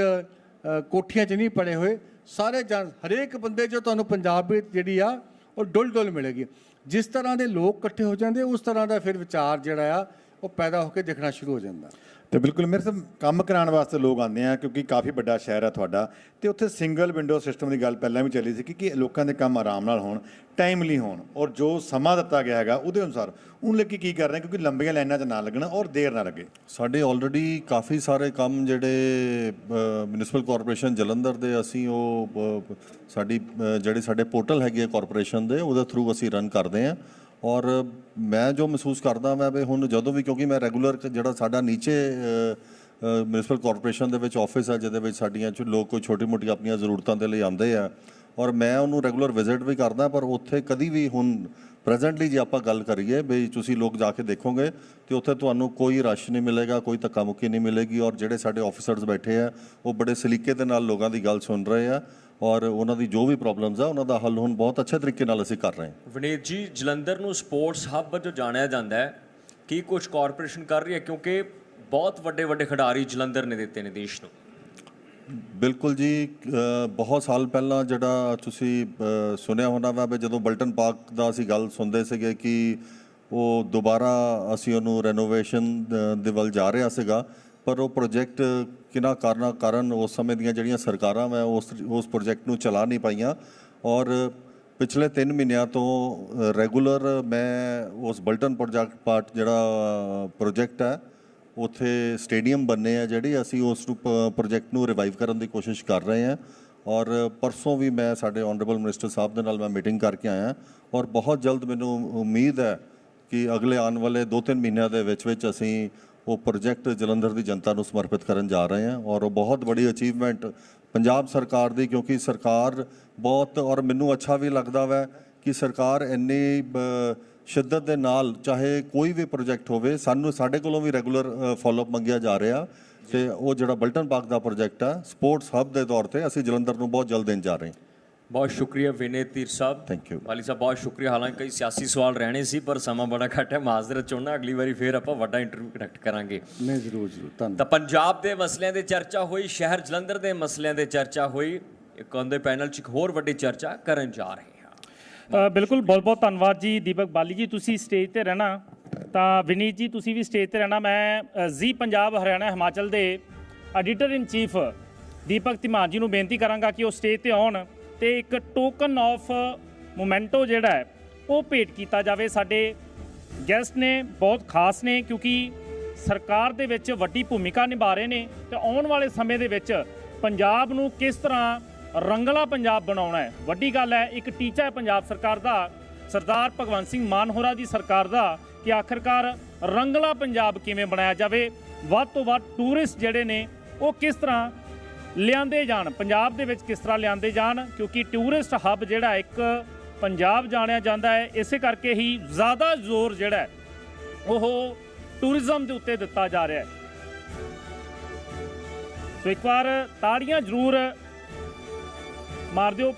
ਕੋਠੀਆਂ 'ਚ ਨਹੀਂ ਪੜੇ ਹੋਏ। ਸਾਰੇ ਜਾਣ ਹਰੇਕ ਬੰਦੇ 'ਚ ਤੁਹਾਨੂੰ ਪੰਜਾਬੀਅਤ ਜਿਹੜੀ ਆ, ਉਹ ਡੁੱਲ ਡੁੱਲ ਮਿਲੇਗੀ। ਜਿਸ ਤਰ੍ਹਾਂ ਦੇ ਲੋਕ ਇਕੱਠੇ ਹੋ ਜਾਂਦੇ ਉਸ ਤਰ੍ਹਾਂ ਦਾ ਫਿਰ ਵਿਚਾਰ ਜਿਹੜਾ ਆ ਉਹ ਪੈਦਾ ਹੋ ਕੇ ਦਿਖਣਾ ਸ਼ੁਰੂ ਹੋ ਜਾਂਦਾ। ਤੇ ਬਿਲਕੁਲ ਮੇਰੇ ਸਾਹਿਬ ਕੰਮ ਕਰਾਉਣ ਵਾਸਤੇ ਲੋਕ ਆਉਂਦੇ ਆ ਕਿਉਂਕਿ ਕਾਫੀ ਵੱਡਾ ਸ਼ਹਿਰ ਆ ਤੁਹਾਡਾ। ਤੇ ਉੱਥੇ ਸਿੰਗਲ ਵਿੰਡੋ ਸਿਸਟਮ ਦੀ ਗੱਲ ਪਹਿਲਾਂ ਵੀ ਚੱਲੀ ਸੀ ਕਿ ਕਿ ਲੋਕਾਂ ਦੇ ਕੰਮ ਆਰਾਮ ਨਾਲ ਹੋਣ ਟਾਈਮਲੀ ਹੋਣ ਔਰ ਜੋ ਸਮਾਂ ਦਿੱਤਾ ਗਿਆ ਹੈਗਾ ਉਹਦੇ ਅਨੁਸਾਰ। ਉਹਨੂੰ ਲੈ ਕੇ ਕੀ ਕਰ ਰਹੇ ਕਿਉਂਕਿ ਲੰਬੀਆਂ ਲਾਈਨਾਂ 'ਚ ਨਾ ਲੱਗਣਾ ਔਰ ਦੇਰ ਨਾ ਲੱਗੇ। ਸਾਡੇ ਆਲਰੇਡੀ ਕਾਫੀ ਸਾਰੇ ਕੰਮ ਜਿਹੜੇ ਮਿਊਨਿਸਪਲ ਕਾਰਪੋਰੇਸ਼ਨ ਜਲੰਧਰ ਦੇ ਅਸੀਂ ਉਹ ਸਾਡੀ ਜਿਹੜੇ ਸਾਡੇ ਪੋਰਟਲ ਹੈਗੇ ਆ ਕਾਰਪੋਰੇਸ਼ਨ ਦੇ ਉਹਦੇ ਥਰੂ ਅਸੀਂ ਰਨ ਕਰਦੇ ਆ। ਔਰ ਮੈਂ ਜੋ ਮਹਿਸੂਸ ਕਰਦਾ ਮੈਂ ਵੀ ਹੁਣ ਜਦੋਂ ਵੀ ਕਿਉਂਕਿ ਮੈਂ ਰੈਗੂਲਰ ਜਿਹੜਾ ਸਾਡਾ ਨੀਚੇ ਮਿਊਨਿਸਪਲ ਕਾਰਪੋਰੇਸ਼ਨ ਦੇ ਵਿੱਚ ਆਫਿਸ ਹੈ ਜਿਹਦੇ ਵਿੱਚ ਸਾਡੀਆਂ ਲੋਕ ਕੋਈ ਛੋਟੀ ਮੋਟੀ ਆਪਣੀਆਂ ਜ਼ਰੂਰਤਾਂ ਦੇ ਲਈ ਆਉਂਦੇ ਆ ਔਰ ਮੈਂ ਉਹਨੂੰ ਰੈਗੂਲਰ ਵਿਜ਼ਿਟ ਵੀ ਕਰਦਾ, ਪਰ ਉੱਥੇ ਕਦੀ ਵੀ ਹੁਣ ਪ੍ਰੈਜ਼ੈਂਟਲੀ ਜੇ ਆਪਾਂ ਗੱਲ ਕਰੀਏ ਵੀ ਤੁਸੀਂ ਲੋਕ ਜਾ ਕੇ ਦੇਖੋਗੇ ਤੇ ਉੱਥੇ ਤੁਹਾਨੂੰ ਕੋਈ ਰਸ਼ ਨਹੀਂ ਮਿਲੇਗਾ, ਕੋਈ ਧੱਕਾ ਮੁੱਕੀ ਨਹੀਂ ਮਿਲੇਗੀ ਔਰ ਜਿਹੜੇ ਸਾਡੇ ਆਫੀਸਰਸ ਬੈਠੇ ਆ, ਉਹ ਬੜੇ ਸਲੀਕੇ ਦੇ ਨਾਲ ਲੋਕਾਂ ਦੀ ਗੱਲ ਸੁਣ ਰਹੇ ਆ ਔਰ ਉਹਨਾਂ ਦੀ ਜੋ ਵੀ ਪ੍ਰੋਬਲਮਸ ਆ ਉਹਨਾਂ ਦਾ ਹੱਲ ਹੁਣ ਬਹੁਤ ਅੱਛੇ ਤਰੀਕੇ ਨਾਲ ਅਸੀਂ ਕਰ ਰਹੇ ਹਾਂ। ਵਿਨੀਤ ਜੀ ਜਲੰਧਰ ਨੂੰ ਸਪੋਰਟਸ ਹੱਬ ਵਜੋਂ ਜਾਣਿਆ ਜਾਂਦਾ ਹੈ। ਕੀ ਕੁਝ ਕਾਰਪੋਰੇਸ਼ਨ ਕਰ ਰਹੀ ਹੈ? ਕਿਉਂਕਿ ਬਹੁਤ ਵੱਡੇ ਵੱਡੇ ਖਿਡਾਰੀ ਜਲੰਧਰ ਨੇ ਦਿੱਤੇ ਨੇ ਦੇਸ਼ ਨੂੰ। ਬਿਲਕੁਲ ਜੀ ਬਹੁਤ ਸਾਲ ਪਹਿਲਾਂ ਜਿਹੜਾ ਤੁਸੀਂ ਸੁਣਿਆ ਹੋਣਾ ਵੀ ਜਦੋਂ ਬਲਟਨ ਪਾਰਕ ਦਾ ਅਸੀਂ ਗੱਲ ਸੁਣਦੇ ਸੀਗੇ ਕਿ ਉਹ ਦੁਬਾਰਾ ਅਸੀਂ ਉਹਨੂੰ ਰੈਨੋਵੇਸ਼ਨ ਦੇ ਵੱਲ ਜਾ ਰਿਹਾ ਸੀਗਾ ਪਰ ਉਹ ਪ੍ਰੋਜੈਕਟ ਕਿਨਾਂ ਕਾਰਨਾਂ ਕਾਰਨ ਉਸ ਸਮੇਂ ਦੀਆਂ ਜਿਹੜੀਆਂ ਸਰਕਾਰਾਂ ਮੈਂ ਉਸ ਉਸ ਪ੍ਰੋਜੈਕਟ ਨੂੰ ਚਲਾ ਨਹੀਂ ਪਾਈਆਂ। ਔਰ ਪਿਛਲੇ 3 ਮਹੀਨਿਆਂ ਤੋਂ ਰੈਗੂਲਰ ਮੈਂ ਉਸ ਬਲਟਨ ਪ੍ਰੋਜੈਕਟ ਪਾਰਟ ਜਿਹੜਾ ਪ੍ਰੋਜੈਕਟ ਹੈ, ਉੱਥੇ ਸਟੇਡੀਅਮ ਬੰਨੇ ਆ ਜਿਹੜੇ ਅਸੀਂ ਉਸ ਨੂੰ ਪ੍ਰੋਜੈਕਟ ਨੂੰ ਰਿਵਾਈਵ ਕਰਨ ਦੀ ਕੋਸ਼ਿਸ਼ ਕਰ ਰਹੇ ਹਾਂ। ਔਰ ਪਰਸੋਂ ਵੀ ਮੈਂ ਸਾਡੇ ਆਨਰੇਬਲ ਮਿਨਿਸਟਰ ਸਾਹਿਬ ਦੇ ਨਾਲ ਮੈਂ ਮੀਟਿੰਗ ਕਰਕੇ ਆਇਆ ਔਰ ਬਹੁਤ ਜਲਦ ਮੈਨੂੰ ਉਮੀਦ ਹੈ ਕਿ ਅਗਲੇ ਆਉਣ ਵਾਲੇ 2-3 ਮਹੀਨਿਆਂ ਦੇ ਵਿੱਚ ਵਿੱਚ ਅਸੀਂ ਉਹ ਪ੍ਰੋਜੈਕਟ ਜਲੰਧਰ ਦੀ ਜਨਤਾ ਨੂੰ ਸਮਰਪਿਤ ਕਰਨ ਜਾ ਰਹੇ ਹਾਂ ਔਰ ਉਹ ਬਹੁਤ ਬੜੀ ਅਚੀਵਮੈਂਟ ਪੰਜਾਬ ਸਰਕਾਰ ਦੀ ਕਿਉਂਕਿ ਸਰਕਾਰ ਬਹੁਤ ਔਰ ਮੈਨੂੰ ਅੱਛਾ ਵੀ ਲੱਗਦਾ ਵੈ ਕਿ ਸਰਕਾਰ ਇੰਨੀ ਸ਼ਿੱਦਤ ਦੇ ਨਾਲ ਚਾਹੇ ਕੋਈ ਵੀ ਪ੍ਰੋਜੈਕਟ ਹੋਵੇ, ਸਾਨੂੰ ਸਾਡੇ ਕੋਲੋਂ ਵੀ ਰੈਗੂਲਰ ਫਾਲੋਅਪ ਮੰਗਿਆ ਜਾ ਰਿਹਾ ਤੇ ਉਹ ਜਿਹੜਾ ਬਲਟਨ ਪਾਰਕ ਦਾ ਪ੍ਰੋਜੈਕਟ ਆ ਸਪੋਰਟਸ ਹੱਬ ਦੇ ਤੌਰ ਤੇ ਅਸੀਂ ਜਲੰਧਰ ਨੂੰ ਬਹੁਤ ਜਲਦ ਦੇਣ ਜਾ ਰਹੇ ਹਾਂ। ਬਹੁਤ ਸ਼ੁਕਰੀਆ ਵਿਨੇ ਤੀਰ ਸਾਹਿਬ। Thank you. ਵਾਲੀ ਸਾਹਿਬ ਬਹੁਤ ਸ਼ੁਕਰੀਆ। ਹਾਲਾਂਕਿ ਕਈ ਸਿਆਸੀ ਸਵਾਲ ਰਹਿਣੇ ਸੀ ਪਰ ਸਮਾਂ ਬੜਾ ਘੱਟ ਹੈ। ਮਾਜ਼ਰਤ ਚਾਹੁੰਦਾ ਅਗਲੀ ਵਾਰੀ ਫੇਰ ਆਪਾਂ ਵੱਡਾ ਇੰਟਰਵਿਊ ਕੰਡਕਟ ਕਰਾਂਗੇ। ਨਹੀਂ ਜ਼ਰੂਰ ਜ਼ਰੂਰ। ਧੰਨਵਾਦ। ਤਾਂ ਪੰਜਾਬ ਦੇ ਮਸਲਿਆਂ ਦੇ ਚਰਚਾ ਹੋਈ ਸ਼ਹਿਰ ਜਲੰਧਰ ਦੇ ਮਸਲਿਆਂ ਦੇ ਚਰਚਾ ਹੋਈ। ਇੱਕ ਉਹਦੇ ਪੈਨਲ 'ਚ ਇੱਕ ਹੋਰ ਵੱਡੀ ਚਰਚਾ ਕਰਨ ਜਾ ਰਹੇ ਹਾਂ। ਬਿਲਕੁਲ ਬਹੁਤ ਬਹੁਤ ਧੰਨਵਾਦ ਜੀ ਦੀਪਕ ਬਾਲੀ ਜੀ ਤੁਸੀਂ ਸਟੇਜ ਤੇ ਰਹਿਣਾ। ਤਾਂ ਵਿਨੀਤ ਜੀ ਤੁਸੀਂ ਵੀ ਸਟੇਜ ਤੇ ਰਹਿਣਾ। ਮੈਂ ਜ਼ੀ ਪੰਜਾਬ ਹਰਿਆਣਾ ਹਿਮਾਚਲ ਦੇ editor in chief Deepak Dhiman ji ਨੂੰ ਬੇਨਤੀ ਕਰਾਂਗਾ ਕਿ ਉਹ ਸਟੇਜ ਤੇ ਆਉਣ। ਤੇ ਇੱਕ ਟੋਕਨ ਆਫ ਮੋਮੈਂਟੋ ਜਿਹੜਾ ਹੈ, ਉਹ ਭੇਟ ਕੀਤਾ ਜਾਵੇ। ਸਾਡੇ ਗੈਸਟ ਨੇ ਬਹੁਤ ਖਾਸ ਨੇ, ਕਿਉਂਕਿ ਸਰਕਾਰ ਦੇ ਵਿੱਚ ਵੱਡੀ ਭੂਮਿਕਾ ਨਿਭਾ ਰਹੇ ਨੇ ਤੇ ਆਉਣ ਵਾਲੇ ਸਮੇਂ ਦੇ ਵਿੱਚ ਪੰਜਾਬ ਨੂੰ ਕਿਸ ਤਰ੍ਹਾਂ ਰੰਗਲਾ ਪੰਜਾਬ ਬਣਾਉਣਾ ਹੈ, ਵੱਡੀ ਗੱਲ ਹੈ, ਇੱਕ ਟੀਚਾ ਹੈ ਪੰਜਾਬ ਸਰਕਾਰ ਦਾ, ਸਰਦਾਰ ਭਗਵੰਤ ਸਿੰਘ ਮਾਨ ਹੋਰਾਂ ਦੀ ਸਰਕਾਰ ਦਾ, ਕਿ ਆਖਰਕਾਰ ਰੰਗਲਾ ਪੰਜਾਬ ਕਿਵੇਂ ਬਣਾਇਆ ਜਾਵੇ। ਵੱਧ ਤੋਂ ਵੱਧ ਟੂਰਿਸਟ ਜਿਹੜੇ ਨੇ, ਉਹ ਕਿਸ ਤਰ੍ਹਾਂ ਲਿਆਂਦੇ ਜਾਣ। ਪੰਜਾਬ ਦੇ ਵਿੱਚ ਕਿਸ ਤਰ੍ਹਾਂ ਲਿਆਂਦੇ ਜਾਣ? ਕਿਉਂਕਿ ਟੂਰਿਸਟ ਹੱਬ ਜਿਹੜਾ ਇੱਕ ਪੰਜਾਬ ਜਾਣਿਆ ਜਾਂਦਾ ਹੈ। ਇਸੇ ਕਰਕੇ ਹੀ ਜ਼ਿਆਦਾ ਜ਼ੋਰ ਜਿਹੜਾ ਉਹ ਟੂਰਿਜ਼ਮ ਦੇ ਉੱਤੇ ਦਿੱਤਾ ਜਾ ਰਿਹਾ ਹੈ। ਸੋ ਇੱਕ ਵਾਰ ਤਾੜੀਆਂ ਜ਼ਰੂਰ ਮਾਰ ਦਿਓ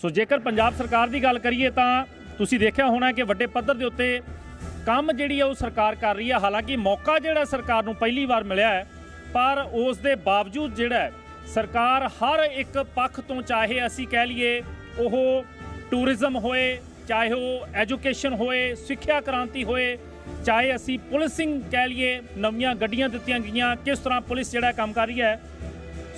ਸੋ ਜੇਕਰ ਪੰਜਾਬ ਸਰਕਾਰ ਦੀ ਗੱਲ ਕਰੀਏ ਤਾਂ ਤੁਸੀਂ ਦੇਖਿਆ ਹੋਣਾ ਕਿ ਵੱਡੇ ਪੱਧਰ ਦੇ ਉੱਤੇ ਕੰਮ ਜਿਹੜੀ ਆ ਉਹ ਸਰਕਾਰ ਕਰ ਰਹੀ ਹੈ ਹਾਲਾਂਕਿ ਮੌਕਾ ਜਿਹੜਾ ਸਰਕਾਰ ਨੂੰ ਪਹਿਲੀ ਵਾਰ ਮਿਲਿਆ ਹੈ, ਪਰ ਉਸ ਦੇ ਬਾਵਜੂਦ ਜਿਹੜਾ ਸਰਕਾਰ ਹਰ ਇੱਕ ਪੱਖ ਤੋਂ ਚਾਹੇ ਅਸੀਂ ਕਹਿ ਲਈਏ ਉਹ ਟੂਰਿਜ਼ਮ ਹੋਏ, ਚਾਹੇ ਉਹ ਐਜੂਕੇਸ਼ਨ ਹੋਏ, ਸਿੱਖਿਆ ਕ੍ਰਾਂਤੀ ਹੋਏ, ਚਾਹੇ ਅਸੀਂ ਪੁਲਿਸਿੰਗ ਕਹਿ ਲਈਏ, ਨਵੀਆਂ ਗੱਡੀਆਂ ਦਿੱਤੀਆਂ ਗਈਆਂ, ਕਿਸ ਤਰ੍ਹਾਂ ਪੁਲਿਸ ਜਿਹੜਾ ਕੰਮ ਕਰ ਰਹੀ ਹੈ।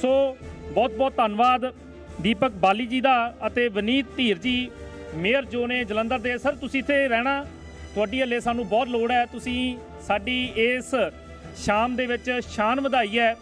ਸੋ ਬਹੁਤ ਬਹੁਤ ਧੰਨਵਾਦ ਦੀਪਕ ਬਾਲੀ ਜੀ ਦਾ ਅਤੇ ਵਿਨੀਤ ਧੀਰ ਜੀ। ਮੇਅਰ ਜੋ ਨੇ ਜਲੰਧਰ ਦੇ, ਸਰ, ਤੁਸੀਂ ਇੱਥੇ ਰਹਿਣਾ, ਤੁਹਾਡੀ ਹੱਲੇ ਸਾਨੂੰ ਬਹੁਤ ਲੋੜ ਹੈ। ਤੁਸੀਂ ਸਾਡੀ ਇਸ ਸ਼ਾਮ ਦੇ ਵਿੱਚ ਸ਼ਾਨ ਵਧਾਈ ਹੈ।